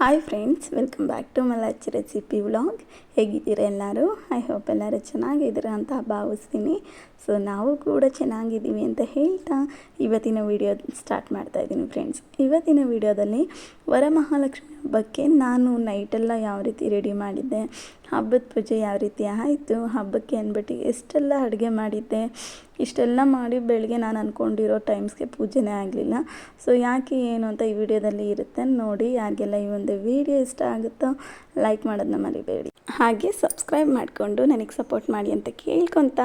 Hi friends welcome back to ಮಲಾಚಿ recipe vlog ಹೇಗಿದ್ದೀರಾ ಎಲ್ಲರೂ? I hope ಎಲ್ಲರೂ ಚೆನ್ನಾಗಿದ್ದೀರಾ ಅಂತ ಭಾವಿಸ್ತೀನಿ. ಸೊ ನಾವು ಕೂಡ ಚೆನ್ನಾಗಿದ್ದೀವಿ ಅಂತ ಹೇಳ್ತಾ ಇವತ್ತಿನ ವಿಡಿಯೋ ಸ್ಟಾರ್ಟ್ ಮಾಡ್ತಾ ಇದ್ದೀನಿ ಫ್ರೆಂಡ್ಸ್ ಇವತ್ತಿನ ವಿಡಿಯೋದಲ್ಲಿ ವರಮಹಾಲಕ್ಷ್ಮಿ ಹಬ್ಬಕ್ಕೆ ನಾನು ನೈಟೆಲ್ಲ ಯಾವ ರೀತಿ ರೆಡಿ ಮಾಡಿದ್ದೆ, ಹಬ್ಬದ ಪೂಜೆ ಯಾವ ರೀತಿ ಆಯಿತು, ಹಬ್ಬಕ್ಕೆ ಅಂದ್ಬಿಟ್ಟು ಎಷ್ಟೆಲ್ಲ ಅಡುಗೆ ಮಾಡಿದ್ದೆ, ಇಷ್ಟೆಲ್ಲ ಮಾಡಿ ಬೆಳಗ್ಗೆ ನಾನು ಅಂದ್ಕೊಂಡಿರೋ ಟೈಮ್ಸ್ಗೆ ಪೂಜೆನೇ ಆಗಲಿಲ್ಲ. ಸೊ ಯಾಕೆ ಏನು ಅಂತ ಈ ವಿಡಿಯೋದಲ್ಲಿ ಇರುತ್ತೆ ನೋಡಿ, ಯಾರಿಗೆಲ್ಲ ಈ ಒಂದು ವಿಡಿಯೋ ಇಷ್ಟ ಆಗುತ್ತೋ ಲೈಕ್ ಮಾಡೋದನ್ನ ಮರಿಬೇಡಿ. ಹಾಗೆ ಸಬ್ಸ್ಕ್ರೈಬ್ ಮಾಡಿಕೊಂಡು ನನಗೆ ಸಪೋರ್ಟ್ ಮಾಡಿ ಅಂತ ಕೇಳ್ಕೊತ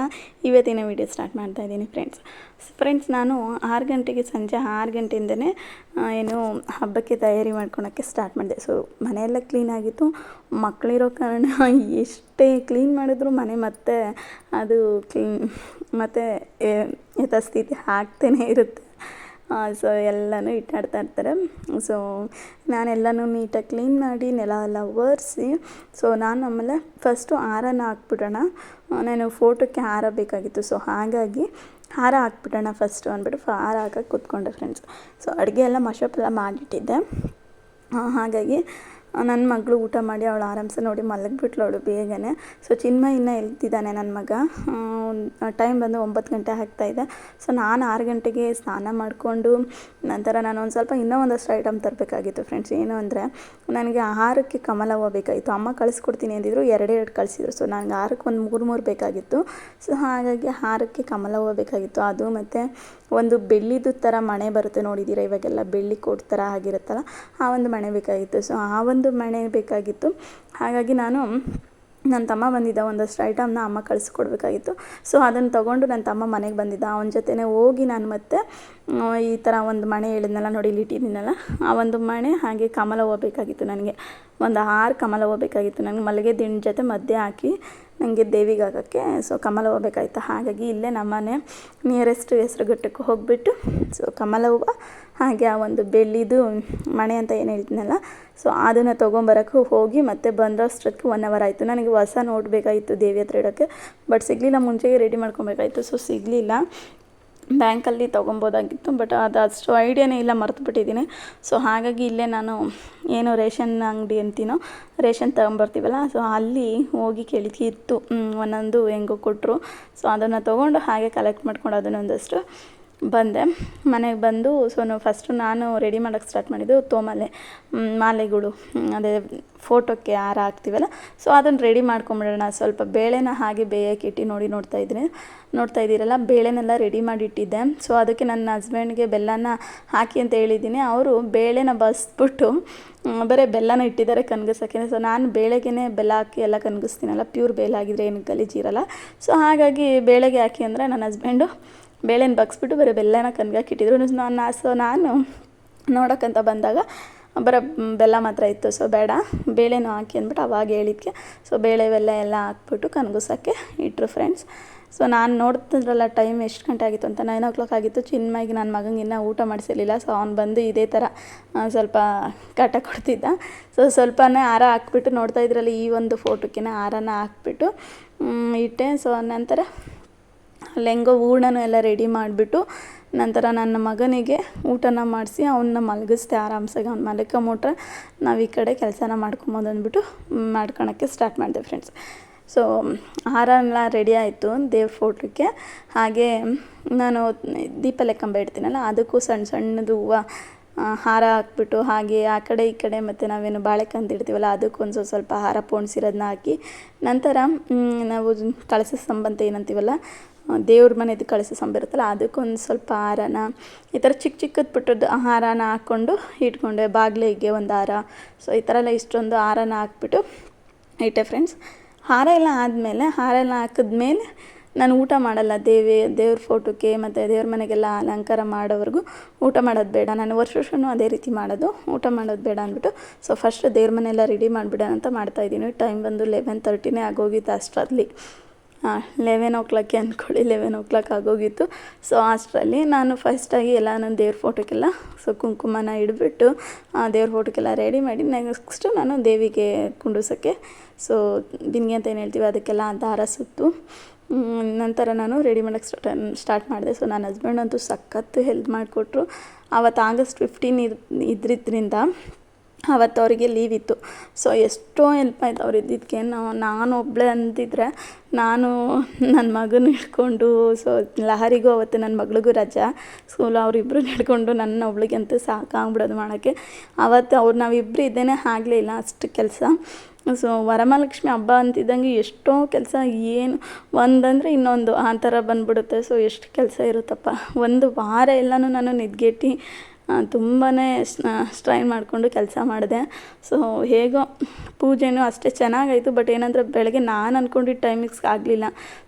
ಇವತ್ತಿನ ವಿಡಿಯೋ ಸ್ಟಾರ್ಟ್ ಮಾಡ್ತಾ ಇದ್ದೀನಿ ಫ್ರೆಂಡ್ಸ್ ಫ್ರೆಂಡ್ಸ್ ನಾನು ಆರು ಗಂಟೆಗೆ ಸಂಜೆ ಆರು ಗಂಟೆಯಿಂದನೇ ಏನು ಹಬ್ಬಕ್ಕೆ ತಯಾರಿ ಮಾಡ್ಕೊಳಕ್ಕೆ ಸ್ಟಾರ್ಟ್ ಮಾಡಿದೆ. ಸೊ ಮನೆಯೆಲ್ಲ ಕ್ಲೀನಾಗಿತ್ತು ಮಕ್ಕಳಿರೋ ಕಾರಣ ಎಷ್ಟೇ ಕ್ಲೀನ್ ಮಾಡಿದ್ರು ಮನೆ ಮತ್ತೆ ಅದು ಕ್ಲೀನ್ ಮತ್ತು ಯಥಾಸ್ಥಿತಿ ಆಗ್ತೇನೆ ಇರುತ್ತೆ. ಸೊ ಎಲ್ಲನೂ ಇಟ್ಟಾಡ್ತಾ ಇರ್ತಾರೆ. ಸೊ ನಾನೆಲ್ಲನೂ ನೀಟಾಗಿ ಕ್ಲೀನ್ ಮಾಡಿ ನೆಲ ಎಲ್ಲ ಒರೆಸಿ ಸೊ ನಾನು ಆಮೇಲೆ ಫಸ್ಟು ಹಾರನ ಹಾಕ್ಬಿಡೋಣ. ನಾನು ಫೋಟೋಕ್ಕೆ ಹಾರ ಬೇಕಾಗಿತ್ತು ಸೊ ಹಾಗಾಗಿ ಹಾರ ಹಾಕ್ಬಿಡೋಣ ಫಸ್ಟು ಅಂದ್ಬಿಟ್ಟು ಹಾರ ಹಾಕಕ್ಕೆ ಕೂತ್ಕೊಂಡೆ ಫ್ರೆಂಡ್ಸ್ ಸೊ ಅಡುಗೆ ಎಲ್ಲ ಮಶಪ್ ಎಲ್ಲ ಮಾಡಿಟ್ಟಿದ್ದೆ. ಹಾಗಾಗಿ ನನ್ನ ಮಗಳು ಊಟ ಮಾಡಿ ಅವಳು ಆರಾಮ್ಸೆ ನೋಡಿ ಮಲಗಿಬಿಟ್ಲು ಅವಳು ಬೇಗನೆ. ಸೊ ಚಿನ್ಮಯ ಇನ್ನೂ ಎಲ್ತಿದ್ದಾನೆ ನನ್ನ ಮಗ. ಟೈಮ್ ಬಂದು ಒಂಬತ್ತು ಗಂಟೆ ಆಗ್ತಾಯಿದೆ ಸೊ ನಾನು ಆರು ಗಂಟೆಗೆ ಸ್ನಾನ ಮಾಡಿಕೊಂಡು, ನಂತರ ನಾನು ಒಂದು ಸ್ವಲ್ಪ ಇನ್ನೂ ಒಂದಷ್ಟು ಐಟಮ್ ತರಬೇಕಾಗಿತ್ತು ಫ್ರೆಂಡ್ಸ್ ಏನು ಅಂದರೆ, ನನಗೆ ಆಹಾರಕ್ಕೆ ಕಮಲ ಹೂವು ಬೇಕಾಗಿತ್ತು. ಅಮ್ಮ ಕಳಿಸ್ಕೊಡ್ತೀನಿ ಅಂದಿದ್ರು, ಎರಡೇ ಎರಡು ಕಳಿಸಿದ್ರು. ಸೊ ನನಗೆ ಆರಕ್ಕೆ ಒಂದು ಮೂರು ಮೂರು ಬೇಕಾಗಿತ್ತು. ಸೊ ಹಾಗಾಗಿ ಹಾರಕ್ಕೆ ಕಮಲ ಹೂವು ಬೇಕಾಗಿತ್ತು. ಅದು ಮತ್ತು ಒಂದು ಬೆಳ್ಳಿದು ಥರ ಮಣೆ ಬರುತ್ತೆ ನೋಡಿದ್ದೀರಾ ಇವಾಗೆಲ್ಲ ಬೆಳ್ಳಿ ಕೋಟ್ ಥರ ಆಗಿರುತ್ತಲ್ಲ, ಆ ಒಂದು ಮಣೆ ಬೇಕಾಗಿತ್ತು. ಸೊ ಆ ಒಂದು ಮಣೆ ಬೇಕಾಗಿತ್ತು. ಹಾಗಾಗಿ ನಾನು ನನ್ನ ತಮ್ಮ ಬಂದಿದ್ದ ಒಂದಷ್ಟು ಐಟಮ್ನ ಅಮ್ಮ ಕಳಿಸ್ಕೊಡ್ಬೇಕಾಗಿತ್ತು. ಸೊ, ಅದನ್ನು ತೊಗೊಂಡು ನನ್ನ ತಮ್ಮ ಮನೆಗೆ ಬಂದಿದ್ದ. ಅವನ ಜೊತೆನೇ ಹೋಗಿ ನಾನು ಮತ್ತೆ ಈ ಥರ ಒಂದು ಮಣೆ ಹೇಳಿದ್ನಲ್ಲ ನೋಡಿ ಇಲ್ಲಿ ಇಟ್ಟಿದ್ದೀನಲ್ಲ ಆ ಒಂದು ಮಣೆ ಹಾಗೆ ಕಮಲ ಹೋಗಬೇಕಾಗಿತ್ತು ಬೇಕಾಗಿತ್ತು ನನಗೆ. ಒಂದು ಆರು ಕಮಲ ಹೂವು ಬೇಕಾಗಿತ್ತು ನನಗೆ ಮಲ್ಲಿಗೆ ದಿಂಡು ಜೊತೆ ಮಧ್ಯೆ ಹಾಕಿ ನನಗೆ ದೇವಿಗೆ ಹಾಕೋಕ್ಕೆ ಸೊ ಕಮಲ ಹೂವು ಬೇಕಾಗಿತ್ತು ಹಾಗಾಗಿ ಇಲ್ಲೇ ನಮ್ಮನೆ ನಿಯರೆಸ್ಟ್ ಹೆಸ್ರುಘಟ್ಟಕ್ಕೆ ಹೋಗಿಬಿಟ್ಟು ಸೊ ಕಮಲ ಹೂವು, ಹಾಗೆ ಆ ಒಂದು ಬೆಳ್ಳಿದು ಮಣೆ ಅಂತ ಏನು ಹೇಳ್ತೀನಲ್ಲ ಸೊ ಅದನ್ನು ತೊಗೊಂಬರೋಕ್ಕೆ ಹೋಗಿ ಮತ್ತೆ ಅಷ್ಟೊತ್ತಿಗೆ ಒನ್ ಅವರ್ ಆಯಿತು. ನನಗೆ ಹೊಸ ನೋಟ್ ಬೇಕಾಗಿತ್ತು ದೇವಿ ಹತ್ರ ಇಡೋಕ್ಕೆ ಬಟ್ ಸಿಗಲಿಲ್ಲ, ಮುಂಚೆಗೆ ರೆಡಿ ಮಾಡ್ಕೊಬೇಕಾಗಿತ್ತು ಸೊ ಸಿಗಲಿಲ್ಲ. ಬ್ಯಾಂಕಲ್ಲಿ ತೊಗೊಬೋದಾಗಿತ್ತು ಬಟ್ ಅದು ಅಷ್ಟು ಐಡಿಯಾನೇ ಇಲ್ಲ, ಮರ್ತುಬಿಟ್ಟಿದ್ದೀನಿ. ಸೊ ಹಾಗಾಗಿ ಇಲ್ಲೇ ನಾನು ಏನು ರೇಷನ್ ಅಂಗಡಿ ಅಂತೀನೋ, ರೇಷನ್ ತೊಗೊಂಬರ್ತೀವಲ್ಲ, ಸೊ ಅಲ್ಲಿ ಹೋಗಿ ಕೇಳಿದ್ಕೆ ಇತ್ತು. ಒಂದೊಂದು ಹೆಂಗೋ ಕೊಟ್ಟರು ಸೊ ಅದನ್ನು ತೊಗೊಂಡು ಹಾಗೆ ಕಲೆಕ್ಟ್ ಮಾಡ್ಕೊಂಡು ಅದನ್ನೊಂದಷ್ಟು ಬಂದೆ. ಮನೆಗೆ ಬಂದು ಸೊ ಫಸ್ಟು ನಾನು ರೆಡಿ ಮಾಡೋಕ್ಕೆ ಸ್ಟಾರ್ಟ್ ಮಾಡಿದ್ದು ತೋಮಲೆ ಮಾಲೆಗಳು ಅದೇ ಫೋಟೋಕ್ಕೆ ಹಾರ ಹಾಕ್ತೀವಲ್ಲ ಸೊ ಅದನ್ನು ರೆಡಿ ಮಾಡ್ಕೊಂಬಿಡೋಣ. ಸ್ವಲ್ಪ ಬೇಳೆನ ಹಾಗೆ ಬೇಯಕ್ಕೆ ಇಟ್ಟು ನೋಡಿ ನೋಡ್ತಾ ಇದ್ದೀನಿ ನೋಡ್ತಾ ಇದ್ದೀರಲ್ಲ, ಬೇಳೆನೆಲ್ಲ ರೆಡಿ ಮಾಡಿಟ್ಟಿದ್ದೆ. ಸೊ ಅದಕ್ಕೆ ನನ್ನ ಹಸ್ಬೆಂಡ್ಗೆ ಬೆಲ್ಲನ ಹಾಕಿ ಅಂತ ಹೇಳಿದ್ದೀನಿ. ಅವರು ಬೇಳೆನ ಬಸ್ಬಿಟ್ಟು ಬರೀ ಬೆಲ್ಲನ ಇಟ್ಟಿದ್ದಾರೆ ಕನ್ಗಿಸೋಕ್ಕೆ. ಸೊ ನಾನು ಬೇಳೆಗೇ ಬೆಲ್ಲ ಹಾಕಿ ಎಲ್ಲ ಕನ್ಗಿಸ್ತೀನಲ್ಲ ಪ್ಯೂರ್ ಬೇಳೆ ಆಗಿದ್ರೆ ಏನು ಗಲೀಜಿರಲ್ಲ ಸೊ ಹಾಗಾಗಿ ಬೇಳೆಗೆ ಹಾಕಿ ಅಂದರೆ ನನ್ನ ಹಸ್ಬೆಂಡು ಬೇಳೆನ ಬಗ್ಸ್ಬಿಟ್ಟು ಬರೀ ಬೆಲ್ಲನ ಕನ್ಗಾಕಿಟ್ಟಿದ್ರು ನಾನು ಸೊ ನಾನು ನೋಡೋಕ್ಕಂತ ಬಂದಾಗ ಬರೋ, ಬೆಲ್ಲ ಮಾತ್ರ ಇತ್ತು. ಸೊ ಬೇಡ, ಬೇಳೆನೂ ಹಾಕಿ ಅಂದ್ಬಿಟ್ಟು ಅವಾಗ ಹೇಳಿದ್ಕೆ. ಸೊ ಬೇಳೆ, ಬೆಲ್ಲ ಎಲ್ಲ ಹಾಕ್ಬಿಟ್ಟು ಕನ್ಗುಸೋಕ್ಕೆ ಇಟ್ಟರು ಫ್ರೆಂಡ್ಸ್ ಸೊ ನಾನು ನೋಡ್ತಿದ್ರಲ್ಲ ಟೈಮ್ ಎಷ್ಟು ಗಂಟೆ ಆಗಿತ್ತು ಅಂತ. ನೈನ್ ಓ ಕ್ಲಾಕ್ ಆಗಿತ್ತು. ಚಿನ್ಮಾಗಿ ನನ್ನ ಮಗಂಗೆ ಇನ್ನೂ ಊಟ ಮಾಡಿಸಿರ್ಲಿಲ್ಲ. ಸೊ ಅವ್ನು ಬಂದು ಇದೇ ಥರ ಸ್ವಲ್ಪ ಕಾಟ ಕೊಡ್ತಿದ್ದ. ಸೊ ಸ್ವಲ್ಪನೇ ಹಾರ ಹಾಕ್ಬಿಟ್ಟು ನೋಡ್ತಾ ಇದ್ರಲ್ಲ ಈ ಒಂದು ಫೋಟೋಕ್ಕೆ ಹಾರನ ಹಾಕ್ಬಿಟ್ಟು ಇಟ್ಟೆ. ಸೊ ನಂತರ ಲೆಂಗೋ ಹೂರ್ಣನೂ ಎಲ್ಲ ರೆಡಿ ಮಾಡಿಬಿಟ್ಟು ನಂತರ ನನ್ನ ಮಗನಿಗೆ ಊಟನ ಮಾಡಿಸಿ ಅವನ್ನ ಮಲಗಿಸ್ದೆ ಆರಾಮ್ಸಾಗಿ. ಅವ್ನು ಮಲ್ಕೊಂಬಿಟ್ರೆ ನಾವು ಈ ಕಡೆ ಕೆಲಸನ ಮಾಡ್ಕೊಬೋದು ಅಂದ್ಬಿಟ್ಟು ಮಾಡ್ಕೊಳಕ್ಕೆ ಸ್ಟಾರ್ಟ್ ಮಾಡಿದೆ ಫ್ರೆಂಡ್ಸ್ ಸೊ ಆಹಾರ ಎಲ್ಲ ರೆಡಿ ಆಯಿತು ದೇವ್ರ ಫೋಟೋಕ್ಕೆ ಹಾಗೆ ನಾನು ದೀಪ ಲೆಕ್ಕಂಬ ಇಡ್ತೀನಲ್ಲ, ಅದಕ್ಕೂ ಸಣ್ಣ ಸಣ್ಣದು ಹೂವು ಹಾರ ಹಾಕ್ಬಿಟ್ಟು ಹಾಗೆ ಆ ಕಡೆ ಈ ಕಡೆ ಮತ್ತು ನಾವೇನು ಬಾಳೆಕಂತ ಇಡ್ತೀವಲ್ಲ ಅದಕ್ಕೊಂದು ಸ್ವಲ್ಪ ಹಾರ ಪೋಣಿಸಿರೋದನ್ನ ಹಾಕಿ ನಂತರ ನಾವು ಕಳಸ ಸಂಬಂಧ ಏನಂತೀವಲ್ಲ ದೇವ್ರ ಮನೆದು ಕಳಸ ಸಂಬ ಇರುತ್ತಲ್ಲ, ಅದಕ್ಕೊಂದು ಸ್ವಲ್ಪ ಹಾರನ, ಈ ಥರ ಚಿಕ್ಕ ಚಿಕ್ಕದು ಪುಟ್ಟದ್ದು ಹಾರನ ಹಾಕ್ಕೊಂಡು ಇಟ್ಕೊಂಡೆ, ಬಾಗಿಲಿಗೆ ಒಂದು ಹಾರ. ಸೊ ಈ ಥರ ಎಲ್ಲ ಇಷ್ಟೊಂದು ಹಾರನ ಹಾಕ್ಬಿಟ್ಟು ಇಟ್ಟೆ ಫ್ರೆಂಡ್ಸ್ ಹಾರ ಎಲ್ಲ ಆದಮೇಲೆ, ಹಾರ ಎಲ್ಲ ಹಾಕಿದ್ಮೇಲೆ ನಾನು ಊಟ ಮಾಡಲ್ಲ, ದೇವಿ, ದೇವ್ರ ಫೋಟೋಕ್ಕೆ ಮತ್ತು ದೇವ್ರ ಮನೆಗೆಲ್ಲ ಅಲಂಕಾರ ಮಾಡೋವರೆಗೂ ಊಟ ಮಾಡೋದು ಬೇಡ. ನಾನು ವರ್ಷ ವರ್ಷವೂ ಅದೇ ರೀತಿ ಮಾಡೋದು, ಊಟ ಮಾಡೋದು ಬೇಡ ಅಂದ್ಬಿಟ್ಟು. ಸೊ ಫಸ್ಟ್ ದೇವ್ರ ಮನೆಯೆಲ್ಲ ರೆಡಿ ಮಾಡಿಬಿಡೋಣ ಅಂತ ಮಾಡ್ತಾಯಿದ್ದೀನಿ ಟೈಮ್ ಬಂದು ಲೆವೆನ್ ತರ್ಟಿನೇ ಆಗೋಗಿತ್ತು ಅಷ್ಟರಲ್ಲಿ. ಲೆವೆನ್ ಓ ಕ್ಲಾಕ್ಗೆ ಅಂದ್ಕೊಳ್ಳಿ ಲೆವೆನ್ ಓ ಕ್ಲಾಕ್ ಆಗೋಗಿತ್ತು. ಸೊ ಅಷ್ಟರಲ್ಲಿ ನಾನು ಫಸ್ಟಾಗಿ ಎಲ್ಲ ನನ್ನ ದೇವ್ರ ಫೋಟೋಕ್ಕೆಲ್ಲ ಸೊ ಕುಂಕುಮನ ಇಡ್ಬಿಟ್ಟು ದೇವ್ರ ಫೋಟೋಕ್ಕೆಲ್ಲ ರೆಡಿ ಮಾಡಿ ನೆಕ್ಸ್ಟು ನಾನು ದೇವಿಗೆ ಕುಂಡಿಸೋಕ್ಕೆ ಸೊ ಬಿನ್ಗೆ ಅಂತ ಏನು ಹೇಳ್ತೀವಿ, ಅದಕ್ಕೆಲ್ಲ ದಾರ ಸುತ್ತು. ನಂತರ ನಾನು ರೆಡಿ ಮಾಡೋಕ್ಕೆ ಸ್ಟಾರ್ಟ್ ಸ್ಟಾರ್ಟ್ ಮಾಡಿದೆ. ಸೊ ನನ್ನ ಹಸ್ಬೆಂಡ್ ಅಂತೂ ಸಖತ್ತು ಹೆಲ್ಪ್ ಮಾಡಿಕೊಟ್ರು. ಆವತ್ತು ಆಗಸ್ಟ್ ಫಿಫ್ಟೀನ್ ಇದ್, ಇದ್ರಿದ್ರಿಂದ ಅವತ್ತು ಅವರಿಗೆ ಲೀವ್ ಇತ್ತು. ಸೊ ಎಷ್ಟೋ ಹೆಲ್ಪ್ ಆಯ್ತು ಅವ್ರು ಇದ್ದಿದ್ದಕ್ಕೆ ನಾನು ಒಬ್ಬಳೆ ಅಂತಿದ್ರೆ ನಾನು ನನ್ನ ಮಗನ ಹಿಡ್ಕೊಂಡು ಸೊ ಲಹರಿಗೂ ಅವತ್ತು ನನ್ನ ಮಗಳಿಗೂ ರಜಾ. ಸ್ಕೂಲ್ ಅವರಿಬ್ಬರು ಹಿಡ್ಕೊಂಡು ನನ್ನ ಒಬ್ಳಿಗೆ ಅಂತೂ ಸಾಕಾಗ್ಬಿಡೋದು ಮಾಡೋಕ್ಕೆ. ಆವತ್ತು ಅವ್ರು ನಾವಿಬ್ಬರು ಇದ್ದೇನೆ ಆಗಲೇ ಇಲ್ಲ ಅಷ್ಟು ಕೆಲಸ. ಸೊ ವರಮಹಾಲಕ್ಷ್ಮಿ ಹಬ್ಬ ಅಂತಿದ್ದಂಗೆ ಎಷ್ಟೋ ಕೆಲಸ. ಏನು ಒಂದಂದರೆ ಇನ್ನೊಂದು ಆ ಥರ ಬಂದ್ಬಿಡುತ್ತೆ. ಸೊ ಎಷ್ಟು ಕೆಲಸ ಇರುತ್ತಪ್ಪ. ಒಂದು ವಾರ ಎಲ್ಲನೂ ನಾನು ನಿದ್ಗೆಟ್ಟು ತುಂಬಾ ಸ್ಟ್ರೈನ್ ಮಾಡಿಕೊಂಡು ಕೆಲಸ ಮಾಡಿದೆ. ಸೊ ಹೇಗೋ ಪೂಜೆನೂ ಅಷ್ಟೇ ಚೆನ್ನಾಗಾಯಿತು ಬಟ್ ಏನಂದರೆ ಬೆಳಗ್ಗೆ ನಾನು ಅಂದ್ಕೊಂಡಿದ್ದ ಟೈಮಿಂಗ್ಸ್ ಆಗಲಿಲ್ಲ.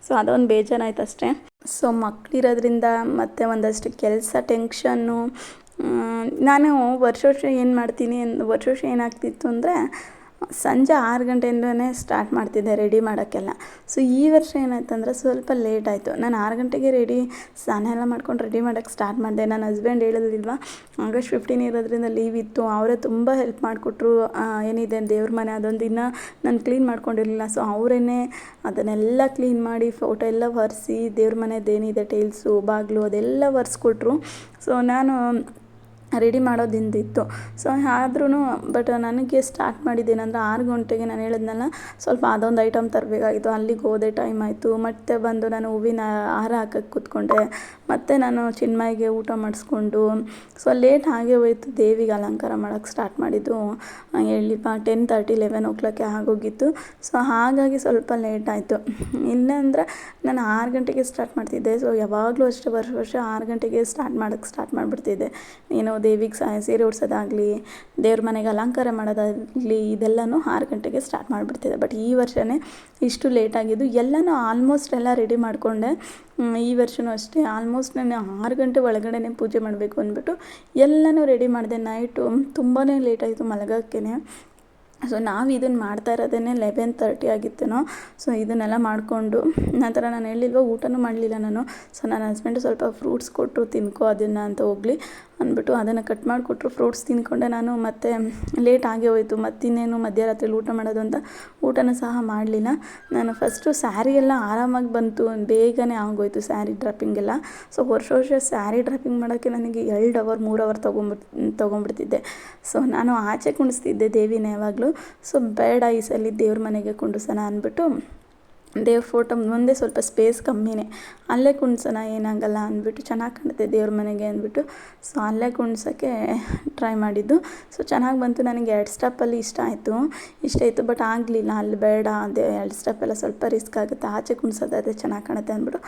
ಸೊ ಅದೊಂದು ಬೇಜಾರಾಯ್ತು ಅಷ್ಟೇ. ಸೊ ಮಕ್ಕಳಿರೋದ್ರಿಂದ ಮತ್ತು ಒಂದಷ್ಟು ಕೆಲಸ ಟೆನ್ಷನ್ನು ನಾನು ವರ್ಷ ವರ್ಷ ಏನು ಮಾಡ್ತೀನಿ, ವರ್ಷ ವರ್ಷ ಏನಾಗ್ತಿತ್ತು ಅಂದರೆ ಸಂಜೆ ಆರು ಗಂಟೆಯಿಂದನೇ ಸ್ಟಾರ್ಟ್ ಮಾಡ್ತಿದ್ದೆ ರೆಡಿ ಮಾಡೋಕ್ಕೆಲ್ಲ. ಸೊ ಈ ವರ್ಷ ಏನಾಯ್ತಂದ್ರೆ ಸ್ವಲ್ಪ ಲೇಟ್ ಆಯಿತು. ನಾನು ಆರು ಗಂಟೆಗೆ ರೆಡಿ, ಸ್ನಾನ ಎಲ್ಲ ಮಾಡ್ಕೊಂಡು ರೆಡಿ ಮಾಡೋಕ್ಕೆ ಸ್ಟಾರ್ಟ್ ಮಾಡಿದೆ. ನನ್ನ ಹಸ್ಬೆಂಡ್ ಹೇಳೋದಿಲ್ವ ಆಗಸ್ಟ್ ಫಿಫ್ಟೀನ್ ಇರೋದ್ರಿಂದ ಲೀವ್ ಇತ್ತು. ಅವರೇ ತುಂಬ ಹೆಲ್ಪ್ ಮಾಡಿಕೊಟ್ರು. ಏನಿದೆ, ದೇವ್ರ ಮನೆ ಅದೊಂದು ದಿನ ನಾನು ಕ್ಲೀನ್ ಮಾಡ್ಕೊಂಡಿರಲಿಲ್ಲ. ಸೊ ಅವರೇ ಅದನ್ನೆಲ್ಲ ಕ್ಲೀನ್ ಮಾಡಿ ಫೋಟೋ ಎಲ್ಲ ಒರೆಸಿ ದೇವ್ರ ಮನೆದೇನಿದೆ ಟೈಲ್ಸು ಬಾಗಿಲು ಅದೆಲ್ಲ ಒರೆಸ್ಕೊಟ್ರು. ಸೊ ನಾನು ರೆಡಿ ಮಾಡೋದಿಂದಿತ್ತು. ಸೊ ಆದ್ರೂ ಬಟ್ ನನಗೆ ಸ್ಟಾರ್ಟ್ ಮಾಡಿದ್ದೇನೆಂದ್ರೆ ಆರು ಗಂಟೆಗೆ ನಾನು ಹೇಳಿದ್ನಲ್ಲ, ಸ್ವಲ್ಪ ಅದೊಂದು ಐಟಮ್ ತರಬೇಕಾಗಿತ್ತು. ಅಲ್ಲಿಗೆ ಹೋದೆ, ಟೈಮ್ ಆಯಿತು. ಮತ್ತೆ ಬಂದು ನಾನು ಹೂವಿನ ಹಾರ ಹಾಕಕ್ಕೆ ಕೂತ್ಕೊಂಡೆ. ಮತ್ತು ನಾನು ಚಿನ್ಮಾಯಿಗೆ ಊಟ ಮಾಡಿಸ್ಕೊಂಡು, ಸೊ, ಲೇಟ್ ಹಾಗೆ ಹೋಯ್ತು. ದೇವಿಗೆ ಅಲಂಕಾರ ಮಾಡೋಕ್ಕೆ ಸ್ಟಾರ್ಟ್ ಮಾಡಿದ್ದು. ಹೇಳಿಪ್ಪ ಟೆನ್ ತರ್ಟಿ ಲೆವೆನ್ ಓ ಕ್ಲಾಕ್ಗೆ ಆಗೋಗಿತ್ತು. ಸೊ, ಹಾಗಾಗಿ ಸ್ವಲ್ಪ ಲೇಟ್ ಆಯಿತು. ಇಲ್ಲಾಂದ್ರೆ ನಾನು ಆರು ಗಂಟೆಗೆ ಸ್ಟಾರ್ಟ್ ಮಾಡ್ತಿದ್ದೆ. ಸೊ, ಯಾವಾಗಲೂ ಅಷ್ಟೇ, ವರ್ಷ ವರ್ಷ ಆರು ಗಂಟೆಗೆ ಸ್ಟಾರ್ಟ್ ಮಾಡೋಕ್ಕೆ ಸ್ಟಾರ್ಟ್ ಮಾಡಿಬಿಡ್ತಿದ್ದೆ. ಏನು ದೇವಿಗೆ ಸೀರೆ ಉಡ್ಸೋದಾಗಲಿ, ದೇವ್ರ ಮನೆಗೆ ಅಲಂಕಾರ ಮಾಡೋದಾಗಲಿ, ಇದೆಲ್ಲನೂ ಆರು ಗಂಟೆಗೆ ಸ್ಟಾರ್ಟ್ ಮಾಡಿಬಿಡ್ತಿದ್ದೆ ಬಟ್ ಈ ವರ್ಷವೇ ಇಷ್ಟು ಲೇಟಾಗಿದ್ದು ಎಲ್ಲನೂ ಆಲ್ಮೋಸ್ಟ್ ಎಲ್ಲ ರೆಡಿ ಮಾಡಿಕೊಂಡೆ. ಈ ವರ್ಷವೂ ಅಷ್ಟೇ. ಆಲ್ಮೋಸ್ಟ್ ನಾನು ಆರು ಗಂಟೆ ಒಳಗಡೆನೇ ಪೂಜೆ ಮಾಡಬೇಕು ಅಂದ್ಬಿಟ್ಟು ಎಲ್ಲನೂ ರೆಡಿ ಮಾಡಿದೆ. ನೈಟು ತುಂಬಾ ಲೇಟಾಯಿತು ಮಲಗೋಕ್ಕೇ ಸೊ ನಾವು ಇದನ್ನು ಮಾಡ್ತಾ ಇರೋದೇ ಲೆವೆನ್ ತರ್ಟಿ ಆಗಿತ್ತೇನೋ. ಸೊ ಇದನ್ನೆಲ್ಲ ಮಾಡಿಕೊಂಡು ನಂತರ ನಾನು ಹೇಳಿಲ್ವ ಊಟನೂ ಮಾಡಲಿಲ್ಲ ನಾನು. ಸೊ ನನ್ನ ಹಸ್ಬೆಂಡು ಸ್ವಲ್ಪ ಫ್ರೂಟ್ಸ್ ಕೊಟ್ಟರು ತಿನ್ಕೋ, ಅದನ್ನು ಅಂತ ಹೋಗಲಿ. ಅಂದ್ಬಿಟ್ಟು ಅದನ್ನು ಕಟ್ ಮಾಡಿಕೊಟ್ರು. ಫ್ರೂಟ್ಸ್ ತಿಂದ್ಕೊಂಡೆ ನಾನು. ಮತ್ತೆ ಲೇಟ್ ಆಗೇ ಹೋಯಿತು. ಮತ್ತಿನ್ನೇನು ಮಧ್ಯರಾತ್ರಿ ಊಟ ಮಾಡೋದು ಅಂತ ಊಟನ ಸಹ ಮಾಡಲಿಲ್ಲ. ನಾನು ಫಸ್ಟು ಸ್ಯಾರಿ ಎಲ್ಲ ಆರಾಮಾಗಿ ಬಂತು. ಬೇಗನೆ ಆಗೋಯ್ತು ಸ್ಯಾರಿ ಡ್ರಾಪಿಂಗೆಲ್ಲ ಸೊ ವರ್ಷ ವರ್ಷ ಸ್ಯಾರಿ ಡ್ರಾಪಿಂಗ್ ಮಾಡೋಕ್ಕೆ ನನಗೆ ಎರಡು ಅವರ್ ಮೂರು ಅವರ್ ತೊಗೊಂಬಿಟ್ ತೊಗೊಂಬಿಡ್ತಿದ್ದೆ. ಸೊ ನಾನು ಆಚೆ ಕುಣಿಸ್ತಿದ್ದೆ ದೇವಿನ ಯಾವಾಗಲೂ. ಸೊ ಬೇಡ ಈ ಸಲ ದೇವ್ರ ಮನೆಗೆ ಕುಂಡಿಸೋಣ ಅಂದ್ಬಿಟ್ಟು ದೇವ್ರ ಫೋಟೋ ಮುಂದೆ ಸ್ವಲ್ಪ ಸ್ಪೇಸ್ ಕಮ್ಮಿನೇ. ಅಲ್ಲೇ ಕುಣ್ಸೋಣ, ಏನಾಗಲ್ಲ ಅಂದ್ಬಿಟ್ಟು ಚೆನ್ನಾಗಿ ಕಾಣುತ್ತೆ ದೇವ್ರ ಮನೆಗೆ ಅಂದ್ಬಿಟ್ಟು. ಸೊ ಅಲ್ಲೇ ಕುಣ್ಸೋಕ್ಕೆ ಟ್ರೈ ಮಾಡಿದ್ದು. ಸೊ ಚೆನ್ನಾಗಿ ಬಂತು, ನನಗೆ ಎರಡು ಸ್ಟೆಪ್ಪಲ್ಲಿ ಇಷ್ಟ ಆಯಿತು. ಇಷ್ಟ ಆಯಿತು ಬಟ್ ಆಗಲಿಲ್ಲ, ಅಲ್ಲಿ ಬೇಡ, ಅದೇ ಎರಡು ಸ್ಟೆಪ್ಪೆಲ್ಲ ಸ್ವಲ್ಪ ರಿಸ್ಕ್ ಆಗುತ್ತೆ. ಆಚೆ ಕುಣ್ಸೋದಾದ್ರೆ ಚೆನ್ನಾಗಿ ಕಾಣುತ್ತೆ ಅಂದ್ಬಿಟ್ಟು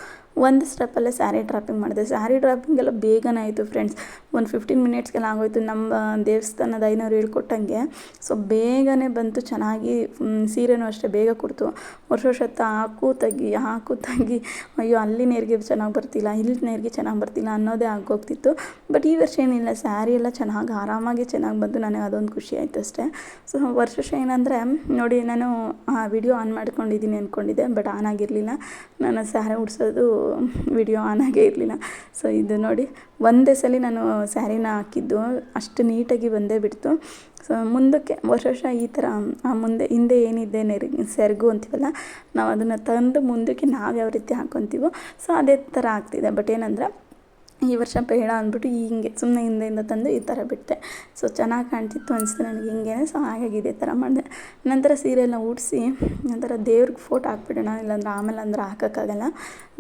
ಒಂದು ಸ್ಟೆಪ್ಪಲ್ಲೇ ಸ್ಯಾರಿ ಡ್ರಾಪಿಂಗ್ ಮಾಡಿದೆ. ಸ್ಯಾರಿ ಡ್ರಾಪಿಂಗ್ ಎಲ್ಲ ಬೇಗನೇ ಆಯಿತು ಫ್ರೆಂಡ್ಸ್ ಒಂದು ಫಿಫ್ಟೀನ್ ಮಿನಿಟ್ಸ್ಗೆಲ್ಲ ಆಗೋಯ್ತು. ನಮ್ಮ ದೇವಸ್ಥಾನದ ಐನವ್ರು ಹೇಳ್ಕೊಟ್ಟಂಗೆ. ಸೊ ಬೇಗನೆ ಬಂತು, ಚೆನ್ನಾಗಿ ಸೀರೆನೂ ಅಷ್ಟೇ ಬೇಗ ಕೊಡ್ತು. ವರ್ಷ ವರ್ಷ ಹಾಕು ತೆಗಿ ಹಾಕು ತೆಗಿ. ಅಯ್ಯೋ, ಅಲ್ಲಿ ನೇರಿಗೆ ಚೆನ್ನಾಗಿ ಬರ್ತಿಲ್ಲ, ಇಲ್ಲಿ ನೇರಿಗೆ ಚೆನ್ನಾಗಿ ಬರ್ತಿಲ್ಲ ಅನ್ನೋದೇ ಆಗೋಗ್ತಿತ್ತು. ಬಟ್ ಈ ವರ್ಷ ಏನಿಲ್ಲ, ಸ್ಯಾರಿ ಎಲ್ಲ ಚೆನ್ನಾಗಿ, ಆರಾಮಾಗಿ ಚೆನ್ನಾಗಿ ಬಂತು ನನಗೆ ಅದೊಂದು ಖುಷಿ ಆಯಿತು ಅಷ್ಟೇ ಸೊ ವರ್ಷ ಏನಂದರೆ, ನೋಡಿ ನಾನು ಆ ವಿಡಿಯೋ ಆನ್ ಮಾಡ್ಕೊಂಡಿದ್ದೀನಿ ಅಂದ್ಕೊಂಡಿದ್ದೆ ಬಟ್ ಆನ್ ಆಗಿರಲಿಲ್ಲ. ನಾನು ಸ್ಯಾರಿ ಉಡ್ಸೋದು ವಿಡಿಯೋ ಆನ್ ಆಗೇ ಇರಲಿಲ್ಲ. ಸೊ ಇದು ನೋಡಿ, ಒಂದೇ ಸಲ ನಾನು ಸ್ಯಾರಿನ ಹಾಕಿದ್ದು, ಅಷ್ಟು ನೀಟಾಗಿ ಬಂದೇ ಬಿಡ್ತು. ಸೊ ಮುಂದಕ್ಕೆ ವರ್ಷ ವರ್ಷ ಈ ಥರ ಮುಂದೆ, ಹಿಂದೆ ಏನಿದೆ ನೆರಿ, ಸೆರಗು ಅಂತೀವಲ್ಲ ನಾವು ಅದನ್ನು ತಂದು ಮುಂದಕ್ಕೆ ನಾವು ಯಾವ ರೀತಿ ಹಾಕೊತೀವೋ, ಸೊ ಅದೇ ಥರ ಆಗ್ತಿದೆ. ಬಟ್ ಏನಂದ್ರೆ ಈ ವರ್ಷ ಬೇಡ ಅಂದ್ಬಿಟ್ಟು ಹಿಂಗೆ ಸುಮ್ಮನೆ ಹಿಂದೆಯಿಂದ ತಂದು ಈ ಥರ ಬಿಟ್ಟೆ. ಸೊ ಚೆನ್ನಾಗಿ ಕಾಣ್ತಿತ್ತು ಅನಿಸ್ತು ನನಗೆ. ಹಿಂಗೆ ಸೊ ಹಾಗಾಗಿ ಇದೇ ಥರ ಮಾಡಿದೆ. ನಂತರ ಸೀರೆ ಎಲ್ಲ ಉಡಿಸಿ, ನಂತರ ದೇವ್ರಿಗೆ ಫೋಟೋ ಹಾಕ್ಬಿಡೋಣ, ಇಲ್ಲಾಂದ್ರೆ ಆಮೇಲೆ ಅಂದ್ರೆ ಹಾಕೋಕ್ಕಾಗಲ್ಲ.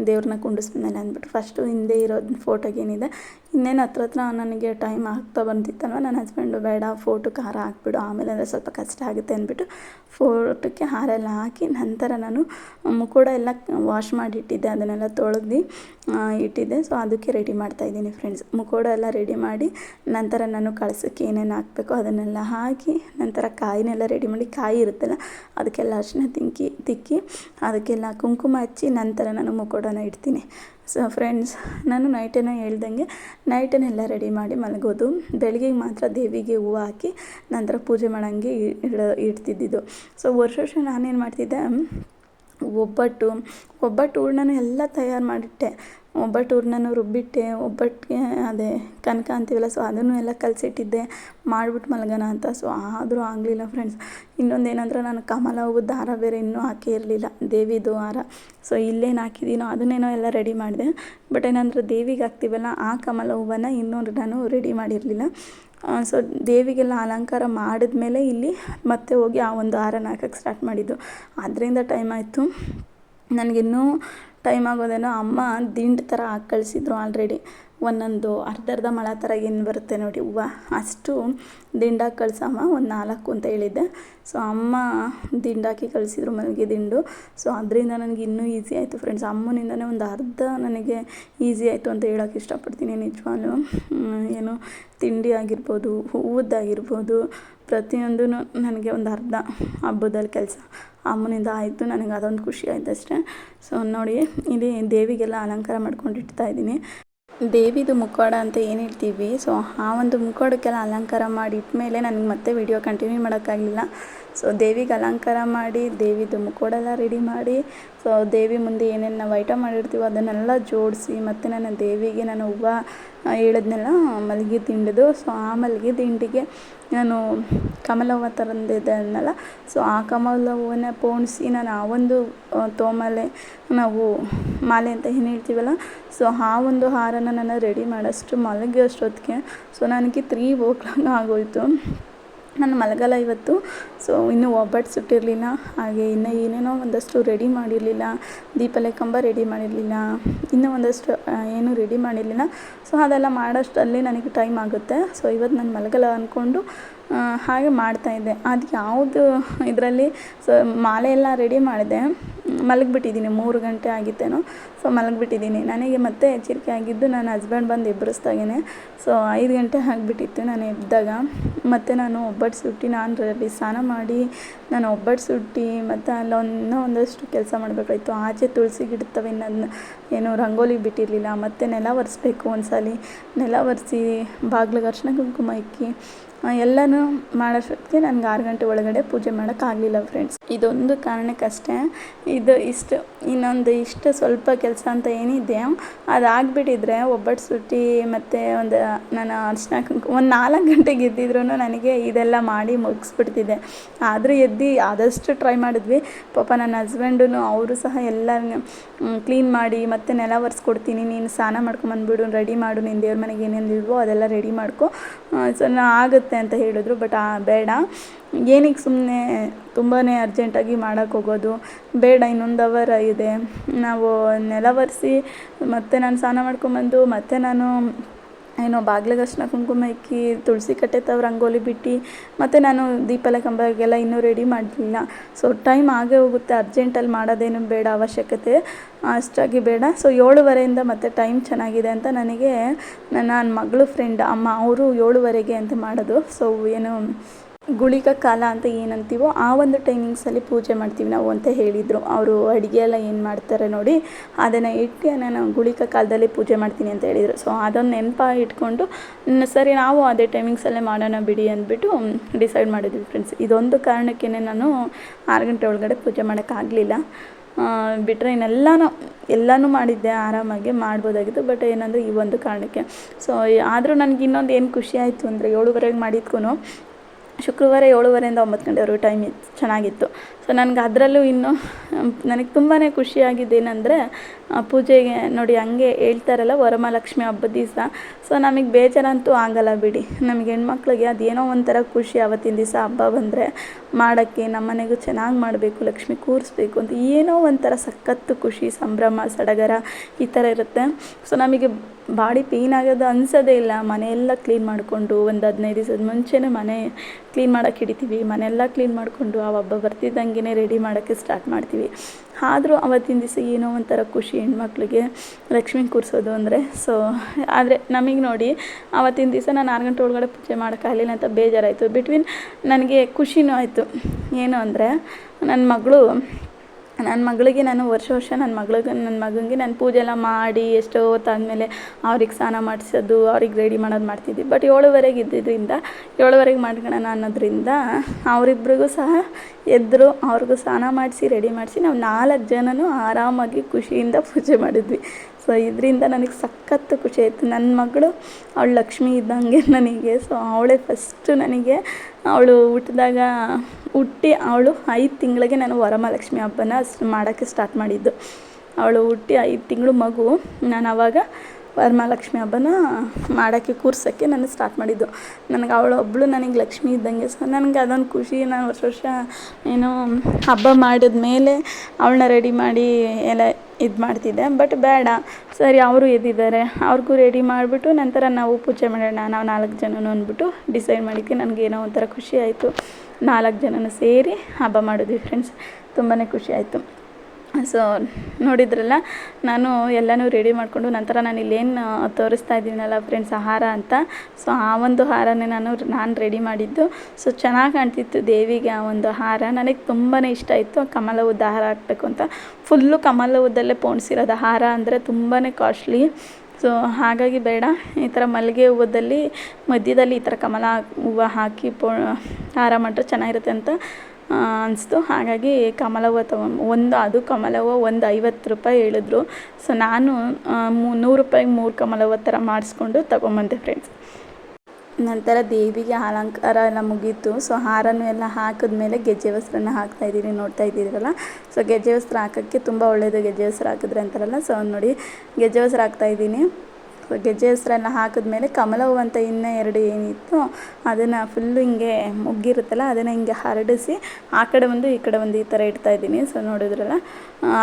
ದೇವ್ರನ್ನ ಕುಂಡಿಸ್ಮೇಲೆ ಅಂದ್ಬಿಟ್ಟು ಫಸ್ಟು ಹಿಂದೆ ಇರೋದು ಫೋಟೋಗೇನಿದೆ ಇನ್ನೇನು ಹತ್ರ ಹತ್ರ ನನಗೆ ಟೈಮ್ ಆಗ್ತಾ ಬಂದಿತ್ತಲ್ವ? ನನ್ನ ಹಸ್ಬೆಂಡು ಬೇಡ ಫೋಟೋಕ್ಕೆ ಹಾರ ಹಾಕ್ಬಿಡು, ಆಮೇಲೆ ಅಂದರೆ ಸ್ವಲ್ಪ ಕಷ್ಟ ಆಗುತ್ತೆ ಅಂದ್ಬಿಟ್ಟು ಫೋಟೋಕ್ಕೆ ಹಾರ ಎಲ್ಲ ಹಾಕಿ ನಂತರ ನಾನು ಮುಖೋಡ ಎಲ್ಲ ವಾಶ್ ಮಾಡಿ ಇಟ್ಟಿದ್ದೆ, ಅದನ್ನೆಲ್ಲ ತೊಳೆದು. ಇಟ್ಟಿದ್ದೆ. ಸೊ ಅದಕ್ಕೆ ರೆಡಿ ಮಾಡ್ತಾಯಿದ್ದೀನಿ ಫ್ರೆಂಡ್ಸ್ ಮುಖೋಡ ಎಲ್ಲ ರೆಡಿ ಮಾಡಿ ನಂತರ ನಾನು ಕಳ್ಸೋಕ್ಕೆ ಏನೇನು ಹಾಕಬೇಕು ಅದನ್ನೆಲ್ಲ ಹಾಕಿ ನಂತರ ಕಾಯಿನೆಲ್ಲ ರೆಡಿ ಮಾಡಿ, ಕಾಯಿ ಇರುತ್ತಲ್ಲ, ಅದಕ್ಕೆಲ್ಲ ಅರಿಶಿನ ತಿಂಕಿ, ತಿಕ್ಕಿ ಅದಕ್ಕೆಲ್ಲ ಕುಂಕುಮ ಹಚ್ಚಿ ನಂತರ ನಾನು ಮುಖೋಡನ ಇಡ್ತೀನಿ. ಸೊ ಫ್ರೆಂಡ್ಸ್ ನಾನು ನೈಟನ್ನು ಹೇಳ್ದಂಗೆ ನೈಟನ್ನೆಲ್ಲ ರೆಡಿ ಮಾಡಿ ಮಲಗೋದು. ಬೆಳಗ್ಗೆ ಮಾತ್ರ ದೇವಿಗೆ ಹೂವು ಹಾಕಿ ನಂತರ ಪೂಜೆ ಮಾಡೋಂಗೆ ಇಡ, ಇಡ್ತಿದ್ದಿದ್ದು. ಸೊ ವರ್ಷ ವರ್ಷ ನಾನೇನು ಮಾಡ್ತಿದ್ದೆ, ಒಬ್ಬಟ್ಟು ಒಬ್ಬಟ್ಟು ಹೂರ್ಣನೂ ಎಲ್ಲ ತಯಾರು ಮಾಡಿಟ್ಟೆ. ಒಬ್ಬಟ್ಟು ಹೂರ್ಣನೂ ರುಬ್ಬಿಟ್ಟೆ ಒಬ್ಬಟ್ಟಿಗೆ ಅದೇ ಕನಕ ಅಂತೀವಲ್ಲ ಸೊ ಅದನ್ನು ಎಲ್ಲ ಕಲಸಿಟ್ಟಿದ್ದೆ. ಮಾಡ್ಬಿಟ್ಟು ಮಲಗೋಣ ಅಂತ. ಸೊ ಆದರೂ ಆಗಲಿಲ್ಲ ಫ್ರೆಂಡ್ಸ್ ಇನ್ನೊಂದು ಏನಂದ್ರೆ ನಾನು ಕಮಲ ಹೂವು ದಾರ ಬೇರೆ ಇನ್ನೂ ಹಾಕೇ ಇರಲಿಲ್ಲ. ದೇವಿದು ಹಾರ. ಸೊ ಇಲ್ಲೇನು ಹಾಕಿದ್ದೀನೋ ಅದನ್ನೇನೋ ಎಲ್ಲ ರೆಡಿ ಮಾಡಿದೆ. ಬಟ್ ಏನಂದ್ರೆ ದೇವಿಗೆ ಹಾಕ್ತೀವಲ್ಲ, ಆ ಕಮಲ ಹೂವನ್ನು ಇನ್ನೂ ನಾನು ರೆಡಿ ಮಾಡಿರಲಿಲ್ಲ. ಸೊ ದೇವಿಗೆಲ್ಲ ಅಲಂಕಾರ ಮಾಡಿದ್ಮೇಲೆ ಇಲ್ಲಿ ಮತ್ತೆ ಹೋಗಿ ಆ ಒಂದು ಹಾರನ ಹಾಕಕ್ಕೆ ಸ್ಟಾರ್ಟ್ ಮಾಡಿದ್ದು. ಅದರಿಂದ ಟೈಮ್ ಆಯಿತು. ನನಗಿನ್ನೂ ಟೈಮ್ ಆಗೋದೇನೋ ಅಮ್ಮ ದಿಂಡು ಥರ ಕಳಿಸಿದ್ರು ಆಲ್ರೆಡಿ ಒಂದೊಂದು ಅರ್ಧ ಅರ್ಧ ಮೊಳ ಥರ ಏನು ಬರುತ್ತೆ ನೋಡಿ. ಹೂವು ಅಷ್ಟು ದಿಂಡಾಗಿ ಕಳಿಸಮ್ಮ ಒಂದು ನಾಲ್ಕು ಅಂತ ಹೇಳಿದ್ದೆ. ಸೊ ಅಮ್ಮ ದಿಂಡಾಕಿ ಕಳಿಸಿದ್ರು ಮಲ್ಲಿಗೆ ದಿಂಡು. ಸೊ ಅದರಿಂದ ನನಗೆ ಇನ್ನೂ ಈಸಿ ಆಯಿತು ಫ್ರೆಂಡ್ಸ್ ಅಮ್ಮನಿಂದನೇ ಒಂದು ಅರ್ಧ ನನಗೆ ಈಸಿ ಆಯಿತು ಅಂತ ಹೇಳೋಕೆ ಇಷ್ಟಪಡ್ತೀನಿ ನಿಜವಾಗ್ಲೂ. ಏನು ತಿಂಡಿ ಆಗಿರ್ಬೋದು ಹೂವದ್ದಾಗಿರ್ಬೋದು ಪ್ರತಿಯೊಂದೂ ನನಗೆ ಒಂದು ಅರ್ಧ ಹಬ್ಬದಲ್ಲಿ ಕೆಲಸ ಅಮ್ಮನಿಂದ ಆಯಿತು, ನನಗೆ ಅದೊಂದು ಖುಷಿ ಆಯ್ತು ಅಷ್ಟೇ. ಸೊ ನೋಡಿ, ಇಲ್ಲಿ ದೇವಿಗೆಲ್ಲ ಅಲಂಕಾರ ಮಾಡ್ಕೊಂಡು ಇಡ್ತಾ ಇದ್ದೀನಿ. ದೇವಿದು ಮುಖವಾಡ ಅಂತ ಏನು ಹೇಳ್ತೀವಿ? ಸೊ ಆ ಒಂದು ಮುಖವಾಡಕ್ಕೆಲ್ಲ ಅಲಂಕಾರ ಮಾಡಿ ಇಟ್ಮೇಲೆ ನನಗೆ ಮತ್ತೆ ವಿಡಿಯೋ ಕಂಟಿನ್ಯೂ ಮಾಡೋಕ್ಕಾಗಲಿಲ್ಲ. ಸೊ ದೇವಿಗೆ ಅಲಂಕಾರ ಮಾಡಿ ದೇವಿದು ಮುಖೋಡೆಲ್ಲ ರೆಡಿ ಮಾಡಿ. ಸೊ ದೇವಿ ಮುಂದೆ ಏನೇನು ನಾವು ಐಟಮ್ ಮಾಡಿರ್ತೀವೋ ಅದನ್ನೆಲ್ಲ ಜೋಡಿಸಿ, ಮತ್ತು ನನ್ನ ದೇವಿಗೆ ನಾನು ಹೂವ ಹೇಳಿದ್ನೆಲ್ಲ ಮಲ್ಲಿಗೆ ತಿಂಡಿದು. ಸೊ ಆ ಮಲ್ಲಿಗೆ ತಿಂಡಿಗೆ ನಾನು ಕಮಲ ಹೂವು ತಂದಿದ್ದೆ ಅನ್ನಲ್ಲ. ಸೊ ಆ ಕಮಲ ಹೂವನ್ನ ಪೋಣಿಸಿ ನಾನು ಆ ಒಂದು ತೋಮಲೆ ನಾವು ಮಾಲೆ ಅಂತ ಏನು ಹೇಳ್ತೀವಲ್ಲ? ಸೊ ಆ ಒಂದು ಹಾರನ ನಾನು ರೆಡಿ ಮಾಡೋಷ್ಟು ಮಲಗಿ ಅಷ್ಟೊತ್ತಿಗೆ. ಸೊ ನನಗೆ ತ್ರೀ ಓ ಕ್ಲಾಕ್ ಆಗೋಯಿತು. ನಾನು ಮಲಗಲ್ಲ ಇವತ್ತು. ಸೊ ಇನ್ನೂ ಒಬ್ಬಟ್ಟು ಸುಟ್ಟಿರಲಿಲ್ಲ. ಹಾಗೆ ಇನ್ನೂ ಏನೇನೋ ಒಂದಷ್ಟು ರೆಡಿ ಮಾಡಿರಲಿಲ್ಲ. ದೀಪಲೆ ಕಂಬ ರೆಡಿ ಮಾಡಿರಲಿಲ್ಲ. ಇನ್ನೂ ಒಂದಷ್ಟು ಏನೂ ರೆಡಿ ಮಾಡಿರಲಿಲ್ಲ. ಸೊ ಅದೆಲ್ಲ ಮಾಡೋಷ್ಟರಲ್ಲಿ ನನಗೆ ಟೈಮ್ ಆಗುತ್ತೆ. ಸೊ ಇವತ್ತು ನಾನು ಮಲಗಲ್ಲ ಅಂದ್ಕೊಂಡು ಹಾಗೆ ಮಾಡ್ತಾಯಿದ್ದೆ ಅದು ಯಾವುದು ಇದರಲ್ಲಿ ಸೊ, ಮಾಲೆ ಎಲ್ಲ ರೆಡಿ ಮಾಡಿದೆ. ಮಲಗಿಬಿಟ್ಟಿದ್ದೀನಿ. ಮೂರು ಗಂಟೆ ಆಗಿತ್ತೇನೋ. ಸೊ ಮಲಗಿಬಿಟ್ಟಿದ್ದೀನಿ. ನನಗೆ ಮತ್ತೆ ಎಚ್ಚರಿಕೆ ಆಗಿದ್ದು ನನ್ನ ಹಸ್ಬೆಂಡ್ ಬಂದು ಎಬ್ಬರಿಸ್ದಾಗೇ ಸೊ ಐದು ಗಂಟೆ ಆಗಿಬಿಟ್ಟಿತ್ತು ನಾನು ಎದ್ದಾಗ ಮತ್ತು ನಾನು ಒಬ್ಬಟ್ಟು ಸುಟ್ಟಿ ನಾನು ರೆಡಿ ಸ್ನಾನ ಮಾಡಿ, ನಾನು ಒಬ್ಬಟ್ಟು ಸುಟ್ಟಿ, ಮತ್ತು ಅಲ್ಲೊಂದು ಒಂದಷ್ಟು ಕೆಲಸ ಮಾಡಬೇಕಾಯ್ತು. ಆಚೆ ತುಳಸಿ ಗಿಡತ್ತವೆ ನನ್ನ, ಏನು ರಂಗೋಲಿ ಬಿಟ್ಟಿರಲಿಲ್ಲ. ಮತ್ತು ನೆಲ ಒರೆಸ್ಬೇಕು ಒಂದ್ಸಲಿ. ನೆಲ ಒರೆಸಿ ಬಾಗ್ಲಿಗೆ ಅರ್ಶಿನ ಕುಂಕುಮ ಇಕ್ಕಿ ಎಲ್ಲನೂ ಮಾಡೋಷ್ಟೊತ್ತಿಗೆ ನನಗೆ ಆರು ಗಂಟೆ ಒಳಗಡೆ ಪೂಜೆ ಮಾಡೋಕ್ಕಾಗಲಿಲ್ಲ ಫ್ರೆಂಡ್ಸ್ ಇದೊಂದು ಕಾರಣಕ್ಕಷ್ಟೇ. ಇದು ಇಷ್ಟು, ಇನ್ನೊಂದು ಇಷ್ಟು ಸ್ವಲ್ಪ ಕೆಲಸ ಅಂತ ಏನಿದೆ, ಅದಾಗ್ಬಿಟ್ಟಿದ್ರೆ ಒಬ್ಬಟ್ಟು ಸುಟ್ಟಿ ಮತ್ತು ಒಂದು, ನಾನು ಅರ್ಶಿನ ಒಂದು ನಾಲ್ಕು ಗಂಟೆಗೆ ಎದ್ದಿದ್ರು ನನಗೆ ಇದೆಲ್ಲ ಮಾಡಿ ಮುಗಿಸ್ಬಿಡ್ತಿದ್ದೆ ಆದರೂ ಎದ್ದು ಆದಷ್ಟು ಟ್ರೈ ಮಾಡಿದ್ವಿ. ಪಾಪ ನನ್ನ ಹಸ್ಬೆಂಡೂ ಅವರು ಸಹ ಎಲ್ಲ ಕ್ಲೀನ್ ಮಾಡಿ ಮತ್ತು ನೆಲ ಒರೆಸ್ಕೊಡ್ತೀನಿ, ನೀನು ಸ್ನಾನ ಮಾಡ್ಕೊಂಬಂದ್ಬಿಡು ರೆಡಿ ಮಾಡು ನಿನ್ನ ದೇವ್ರ ಮನೆಗೆ ಏನೇನು ಇಲ್ವೋ ಅದೆಲ್ಲ ರೆಡಿ ಮಾಡ್ಕೊ. ಸೊ, ನಾ ಆಗುತ್ತೆ ಅಂತ ಹೇಳಿದ್ರು, ಬಟ್ ಬೇಡ. ಏನಕ್ಕೆ ಸುಮ್ಮನೆ ತುಂಬಾ ಅರ್ಜೆಂಟಾಗಿ ಮಾಡೋಕ್ಕೆ ಹೋಗೋದು, ಬೇಡ ಇನ್ನೊಂದು ಅವರ್ ಇದೆ. ನಾವು ನೆಲ ಒರೆಸಿ ಮತ್ತೆ ನಾನು ಸ್ನಾನ ಮಾಡ್ಕೊಂಬಂದು, ಮತ್ತೆ ನಾನು ಏನೋ ಬಾಗ್ಲಿಗೆ ಅರ್ಶಿನ ಕುಂಕುಮ ಇಕ್ಕಿ, ತುಳಸಿ ಕಟ್ಟೆ ತಾವು ರಂಗೋಲಿ ಬಿಟ್ಟು, ಮತ್ತು ನಾನು ದೀಪಲ ಕಂಬಗೆಲ್ಲ ಇನ್ನೂ ರೆಡಿ ಮಾಡಲಿಲ್ಲ ಸೊ ಟೈಮ್ ಆಗೇ ಹೋಗುತ್ತೆ ಅರ್ಜೆಂಟಲ್ಲಿ ಮಾಡೋದೇನು ಬೇಡ, ಅವಶ್ಯಕತೆ ಅಷ್ಟಾಗಿ ಬೇಡ. ಸೊ ಏಳುವರೆಯಿಂದ ಮತ್ತೆ ಟೈಮ್ ಚೆನ್ನಾಗಿದೆ ಅಂತ ನನಗೆ ನನ್ನ ಮಗಳು ಫ್ರೆಂಡ್ ಅಮ್ಮ, ಅವರು ಏಳುವರೆಗೆ ಅಂತ ಮಾಡೋದು. ಸೊ ಏನು ಗುಳಿಗ ಕಾಲ ಅಂತ ಏನಂತೀವೋ ಆ ಒಂದು ಟೈಮಿಂಗ್ಸಲ್ಲಿ ಪೂಜೆ ಮಾಡ್ತೀವಿ ನಾವು ಅಂತ ಹೇಳಿದರು. ಅವರು ಅಡುಗೆ ಎಲ್ಲ ಏನು ಮಾಡ್ತಾರೆ ನೋಡಿ, ಅದನ್ನು ಇಟ್ಟು ನಾನು ಗುಳಿಕ ಕಾಲದಲ್ಲಿ ಪೂಜೆ ಮಾಡ್ತೀನಿ ಅಂತ ಹೇಳಿದರು. ಸೊ ಅದೊಂದು ನೆನಪ ಇಟ್ಕೊಂಡು ಸರಿ ನಾವು ಅದೇ ಟೈಮಿಂಗ್ಸಲ್ಲೇ ಮಾಡೋಣ ಬಿಡಿ ಅಂದ್ಬಿಟ್ಟು ಡಿಸೈಡ್ ಮಾಡಿದ್ವಿ ಫ್ರೆಂಡ್ಸ್. ಇದೊಂದು ಕಾರಣಕ್ಕೇ ನಾನು ಆರು ಗಂಟೆ ಒಳಗಡೆ ಪೂಜೆ ಮಾಡೋಕ್ಕಾಗಲಿಲ್ಲ ಬಿಟ್ಟರೆ ಇನ್ನೆಲ್ಲನೂ, ಎಲ್ಲನೂ ಮಾಡಿದ್ದೆ, ಆರಾಮಾಗಿ ಮಾಡ್ಬೋದಾಗಿತ್ತು. ಬಟ್ ಏನಂದರೆ ಈ ಒಂದು ಕಾರಣಕ್ಕೆ. ಸೊ ಆದರೂ ನನಗೆ ಇನ್ನೊಂದು ಏನು ಖುಷಿ ಆಯಿತು ಅಂದರೆ, ಏಳುವರೆಗೆ ಮಾಡಿದ್ಕೂ ಶುಕ್ರವಾರ ಏಳುವರೆಯಿಂದ ಒಂಬತ್ತು ಗಂಟೆವರೆಗೂ ಟೈಮ್ ಇತ್ತು, ಚೆನ್ನಾಗಿತ್ತು. ಸೊ ನನಗೆ ಅದರಲ್ಲೂ ಇನ್ನು, ನನಗೆ ತುಂಬಾ ಖುಷಿಯಾಗಿದ್ದೇನೆಂದರೆ ಪೂಜೆಗೆ ನೋಡಿ ಹಂಗೆ ಹೇಳ್ತಾರಲ್ಲ, ವರಮಹಾಲಕ್ಷ್ಮಿ ಹಬ್ಬದ ದಿವಸ. ಸೊ ನಮಗೆ ಬೇಜಾರಂತೂ ಆಗಲ್ಲ ಬಿಡಿ. ನಮಗೆ ಹೆಣ್ಮಕ್ಳಿಗೆ ಅದೇನೋ ಒಂಥರ ಖುಷಿ ಆವತ್ತಿನ ದಿವಸ ಹಬ್ಬ ಬಂದರೆ ಮಾಡೋಕ್ಕೆ ನಮ್ಮ ಮನೆಗೂ ಚೆನ್ನಾಗಿ ಮಾಡಬೇಕು, ಲಕ್ಷ್ಮಿ ಕೂರಿಸ್ಬೇಕು ಅಂತ ಏನೋ ಒಂಥರ ಸಖತ್ತು ಖುಷಿ, ಸಂಭ್ರಮ, ಸಡಗರ ಈ ಥರ ಇರುತ್ತೆ. ಸೊ ನಮಗೆ ಬಾಡಿ ಪೇಯ್ನ್ ಆಗೋದು ಅನ್ಸೋದೇ ಇಲ್ಲ. ಮನೆಯೆಲ್ಲ ಕ್ಲೀನ್ ಮಾಡಿಕೊಂಡು ಒಂದು ಹದಿನೈದು ದಿವಸದ ಮುಂಚೆನೇ ಮನೆ ಕ್ಲೀನ್ ಮಾಡೋಕ್ಕೆ ಹಿಡಿತೀವಿ. ಮನೆಯೆಲ್ಲ ಕ್ಲೀನ್ ಮಾಡಿಕೊಂಡು ಆ ಹಬ್ಬ ಬರ್ತಿದ್ದಂಗೆ ರೆಡಿ ಮಾಡೋಕ್ಕೆ ಸ್ಟಾರ್ಟ್ ಮಾಡ್ತೀವಿ. ಆದರೂ ಅವತ್ತಿನ ದಿವಸ ಏನೋ ಒಂಥರ ಖುಷಿ ಹೆಣ್ಮಕ್ಳಿಗೆ ಲಕ್ಷ್ಮಿ ಕೂರಿಸೋದು ಅಂದರೆ. ಸೊ ಆದರೆ ನಮಗೆ ನೋಡಿ ಆವತ್ತಿನ ದಿವಸ ನಾನು ಆರು ಗಂಟೆ ಒಳಗಡೆ ಪೂಜೆ ಮಾಡೋಕ್ಕಾಗಲಿಲ್ಲ ಅಂತ ಬೇಜಾರಾಯಿತು. ಬಿಟ್ವೀನ್ ನನಗೆ ಖುಷಿನೂ ಆಯಿತು. ಏನು ಅಂದರೆ ನನ್ನ ಮಗಳು ನನ್ನ ಮಗಳಿಗೆ ನಾನು ವರ್ಷ ವರ್ಷ ನನ್ನ ಮಗಳಿಗೆ, ನನ್ನ ಮಗನಿಗೆ ನಾನು ಪೂಜೆ ಎಲ್ಲ ಮಾಡಿ ಎಷ್ಟೋ ಹೊತ್ತಾದಮೇಲೆ ಅವ್ರಿಗೆ ಸ್ನಾನ ಮಾಡಿಸೋದು, ಅವ್ರಿಗೆ ರೆಡಿ ಮಾಡೋದು ಮಾಡ್ತಿದ್ವಿ. ಬಟ್ ಏಳುವರೆಗೆ ಇದ್ದಿದ್ದರಿಂದ ಏಳುವರೆಗೆ ಮಾಡ್ಕೊಳ್ಳೋಣ ಅನ್ನೋದ್ರಿಂದ ಅವರಿಬ್ರಿಗೂ ಸಹ ಎದ್ದರು ಅವ್ರಿಗೂ ಸ್ನಾನ ಮಾಡಿಸಿ, ರೆಡಿ ಮಾಡಿಸಿ ನಾವು ನಾಲ್ಕು ಜನನೂ ಆರಾಮಾಗಿ ಖುಷಿಯಿಂದ ಪೂಜೆ ಮಾಡಿದ್ವಿ. ಸೊ ಇದರಿಂದ ನನಗೆ ಸಖತ್ತು ಖುಷಿ ಆಯಿತು. ನನ್ನ ಮಗಳು, ಅವಳು ಲಕ್ಷ್ಮಿ ಇದ್ದಂಗೆ ನನಗೆ. ಸೊ ಅವಳೇ ಫಸ್ಟು ನನಗೆ. ಅವಳು ಹುಟ್ಟಿದಾಗ ಹುಟ್ಟಿ ಅವಳು ಐದು ತಿಂಗಳಿಗೆ ನಾನು ವರಮಹಾಲಕ್ಷ್ಮಿ ಹಬ್ಬನ ಮಾಡೋಕ್ಕೆ ಸ್ಟಾರ್ಟ್ ಮಾಡಿದ್ದು. ಅವಳು ಹುಟ್ಟಿ ಐದು ತಿಂಗಳು ಮಗು. ನಾನು ಆವಾಗ ವರಮಹಾಲಕ್ಷ್ಮಿ ಹಬ್ಬನ ಮಾಡೋಕ್ಕೆ, ಕೂರ್ಸೋಕ್ಕೆ ನಾನು ಸ್ಟಾರ್ಟ್ ಮಾಡಿದ್ದು. ನನಗೆ ಅವಳು ಒಬ್ಬಳು ನನಗೆ ಲಕ್ಷ್ಮಿ ಇದ್ದಂಗೆ. ಸೊ ನನಗೆ ಅದೊಂದು ಖುಷಿ. ನಾನು ವರ್ಷ ವರ್ಷ ಏನು ಹಬ್ಬ ಮಾಡಿದ ಮೇಲೆ ಅವಳನ್ನ ರೆಡಿ ಮಾಡಿ ಎಲ್ಲ ಇದು ಮಾಡ್ತಿದ್ದೆ. ಬಟ್ ಬೇಡ. ಸರಿ, ಅವರು ಎದ್ದಿದ್ದಾರೆ. ಅವ್ರಿಗೂ ರೆಡಿ ಮಾಡಿಬಿಟ್ಟು ನಂತರ ನಾವು ಪೂಜೆ ಮಾಡೋಣ. ನಾವು ನಾಲ್ಕು ಜನನು ಅಂದ್ಬಿಟ್ಟು ಡಿಸೈಡ್ ಮಾಡಿದ್ವಿ. ಏನೋ ಒಂಥರ ಖುಷಿ ಆಯಿತು. ನಾಲ್ಕು ಜನನೂ ಸೇರಿ ಹಬ್ಬ ಮಾಡಿದ್ವಿ ಫ್ರೆಂಡ್ಸ್ ತುಂಬಾ ಖುಷಿ ಆಯಿತು. ಸೊ ನೋಡಿದ್ರಲ್ಲ, ನಾನು ಎಲ್ಲನೂ ರೆಡಿ ಮಾಡಿಕೊಂಡು ನಂತರ ನಾನು ಇಲ್ಲೇನು ತೋರಿಸ್ತಾ ಇದ್ದೀನಲ್ಲ ಫ್ರೆಂಡ್ಸ್ ಆಹಾರ ಅಂತ. ಸೊ ಆ ಒಂದು ಹಾರನೇ ನಾನು ನಾನು ರೆಡಿ ಮಾಡಿದ್ದು. ಸೊ ಚೆನ್ನಾಗಿ ಕಾಣ್ತಿತ್ತು ದೇವಿಗೆ ಆ ಒಂದು ಹಾರ ನನಗೆ ತುಂಬಾ ಇಷ್ಟ ಇತ್ತು ಕಮಲ ಉದ್ದ ಹಾರ ಹಾಕಬೇಕು ಅಂತ. ಫುಲ್ಲು ಕಮಲ ಉದ್ದಲ್ಲೇ ಪೋಣಿಸಿರೋದು ಹಾರ ಅಂದರೆ ತುಂಬಾ ಕಾಸ್ಟ್ಲಿ ಸೊ ಹಾಗಾಗಿ ಬೇಡ. ಈ ಥರ ಮಲ್ಲಿಗೆ ಹೂವದಲ್ಲಿ ಮಧ್ಯದಲ್ಲಿ ಈ ಥರ ಕಮಲ ಹೂವು ಹಾಕಿ ಪೋ ಹಾರ ಮಾಡಿದ್ರೆ ಚೆನ್ನಾಗಿರುತ್ತೆ ಅಂತ ಅನಿಸ್ತು. ಹಾಗಾಗಿ ಕಮಲ ಹೂವು ಒಂದು ಅದು ಕಮಲ ಹೂವು ಒಂದು ಐವತ್ತು ರೂಪಾಯಿ ಹೇಳಿದ್ರು. ಸೊ ನಾನು ಮೂ, ನೂರು ರೂಪಾಯಿಗೆ ಮೂರು ಕಮಲ ಹೂವು ಥರ ಮಾಡಿಸ್ಕೊಂಡು ತಗೊಂಬಂದೆ ಫ್ರೆಂಡ್ಸ್ ನಂತರ ದೇವಿಗೆ ಅಲಂಕಾರ ಎಲ್ಲ ಮುಗೀತು. ಸೊ ಹಾರನೂ ಎಲ್ಲ ಹಾಕಿದ್ಮೇಲೆ ಗೆಜ್ಜೆ ವಸ್ತ್ರನ ಹಾಕ್ತಾ ಇದ್ದೀನಿ ನೋಡ್ತಾ ಇದ್ದೀರಲ್ಲ. ಸೊ ಗೆಜ್ಜೆ ವಸ್ತ್ರ ಹಾಕೋಕ್ಕೆ ತುಂಬ ಒಳ್ಳೆಯದು ಗೆಜ್ಜೆ ವಸ್ತ್ರ ಹಾಕಿದ್ರೆ ಅಂತಾರಲ್ಲ. ಸೊ ನೋಡಿ, ಗೆಜ್ಜೆ ವಸ್ತ್ರ ಹಾಕ್ತಾ ಇದ್ದೀನಿ. ಗೆಜ್ಜೆ ಹೆಸ್ರನ್ನ ಹಾಕಿದ್ಮೇಲೆ ಕಮಲ ಹೂವು ಅಂತ ಇನ್ನೂ ಎರಡು ಏನಿತ್ತು, ಅದನ್ನು ಫುಲ್ಲು ಹಿಂಗೆ ಮುಗ್ಗಿರುತ್ತಲ್ಲ, ಅದನ್ನು ಹಿಂಗೆ ಹರಡಿಸಿ ಆ ಕಡೆ ಒಂದು ಈ ಕಡೆ ಒಂದು ಈ ಥರ ಇಡ್ತಾ ಇದ್ದೀನಿ. ಸೊ ನೋಡಿದ್ರಲ್ಲ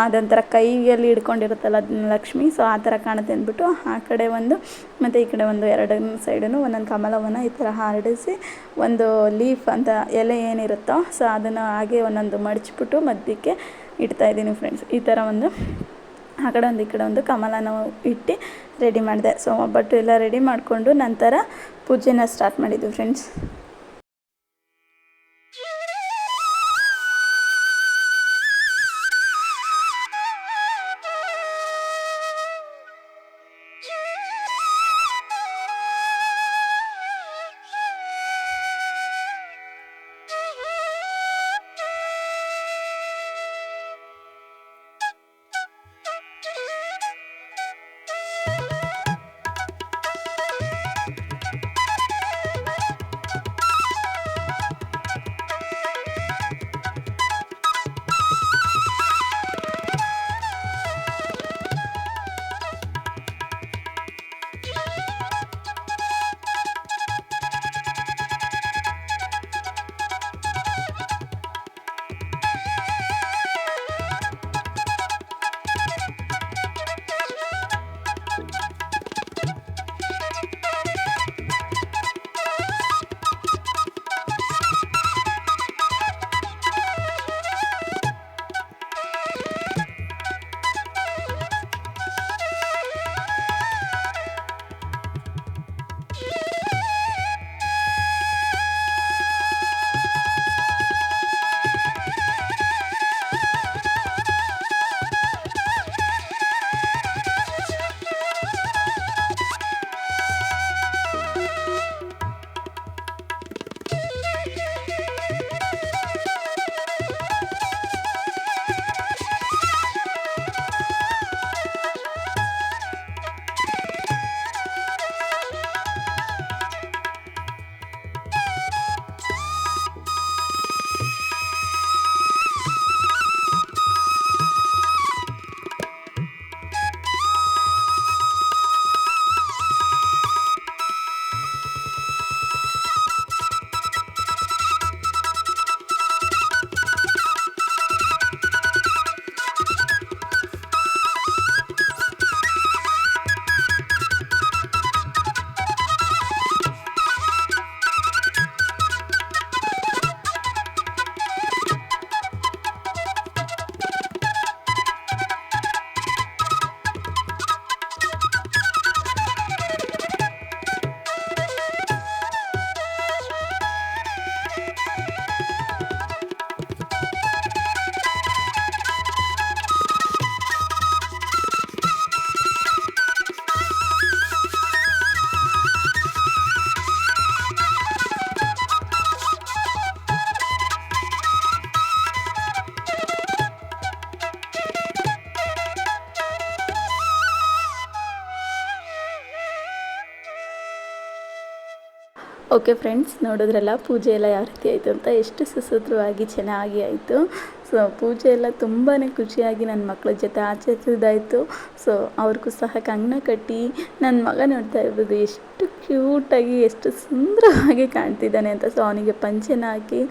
ಅದೊಂಥರ ಕೈಯಲ್ಲಿ ಹಿಡ್ಕೊಂಡಿರುತ್ತಲ್ಲ ಲಕ್ಷ್ಮಿ ಸೊ ಆ ಥರ ಕಾಣುತ್ತೆ ಅಂದ್ಬಿಟ್ಟು ಆ ಕಡೆ ಒಂದು, ಮತ್ತು ಈ ಕಡೆ ಒಂದು ಎರಡು ಸೈಡನ್ನು ಒಂದೊಂದು ಕಮಲವನ್ನು ಈ ಥರ ಹರಡಿಸಿ ಒಂದು ಲೀಫ್ ಅಂತ ಎಲೆ ಏನಿರುತ್ತೋ ಸೊ ಅದನ್ನು ಹಾಗೆ ಒಂದೊಂದು ಮಡಚಿಬಿಟ್ಟು ಮಧ್ಯಕ್ಕೆ ಇಡ್ತಾ ಇದ್ದೀನಿ ಫ್ರೆಂಡ್ಸ್ ಈ ಥರ ಒಂದು ಆ ಕಡೆ ಒಂದು ಈ ಕಡೆ ಒಂದು ಕಮಲನ ಇಟ್ಟು ರೆಡಿ ಮಾಡಿದೆ. ಸೊ ಒಬ್ಬಟ್ಟು ಎಲ್ಲ ರೆಡಿ ಮಾಡಿಕೊಂಡು ನಂತರ ಪೂಜೆನ ಸ್ಟಾರ್ಟ್ ಮಾಡಿದ್ವಿ ಫ್ರೆಂಡ್ಸ್ ಓಕೆ ಫ್ರೆಂಡ್ಸ್, ನೋಡಿದ್ರಲ್ಲ, ಪೂಜೆ ಎಲ್ಲ ಯಾವ ರೀತಿ ಆಯಿತು ಅಂತ? ಎಷ್ಟು ಸುಸೂತ್ರವಾಗಿ ಚೆನ್ನಾಗಿ ಆಯಿತು. ಸೊ ಪೂಜೆ ಎಲ್ಲ ತುಂಬಾ ಖುಷಿಯಾಗಿ ನನ್ನ ಮಕ್ಕಳ ಜೊತೆ ಆಚರಿಸಿದಾಯಿತು ಸೊ ಅವ್ರಿಗೂ ಸಹ ಕಂಗ್ನ ಕಟ್ಟಿ ನನ್ನ ಮಗ ನೋಡ್ತಾ ಇರ್ಬೋದು, ಎಷ್ಟು ಕ್ಯೂಟಾಗಿ ಎಷ್ಟು ಸುಂದರವಾಗಿ ಕಾಣ್ತಿದ್ದಾನೆ ಅಂತ. ಸೊ ಅವನಿಗೆ ಪಂಚನ ಹಾಕಿ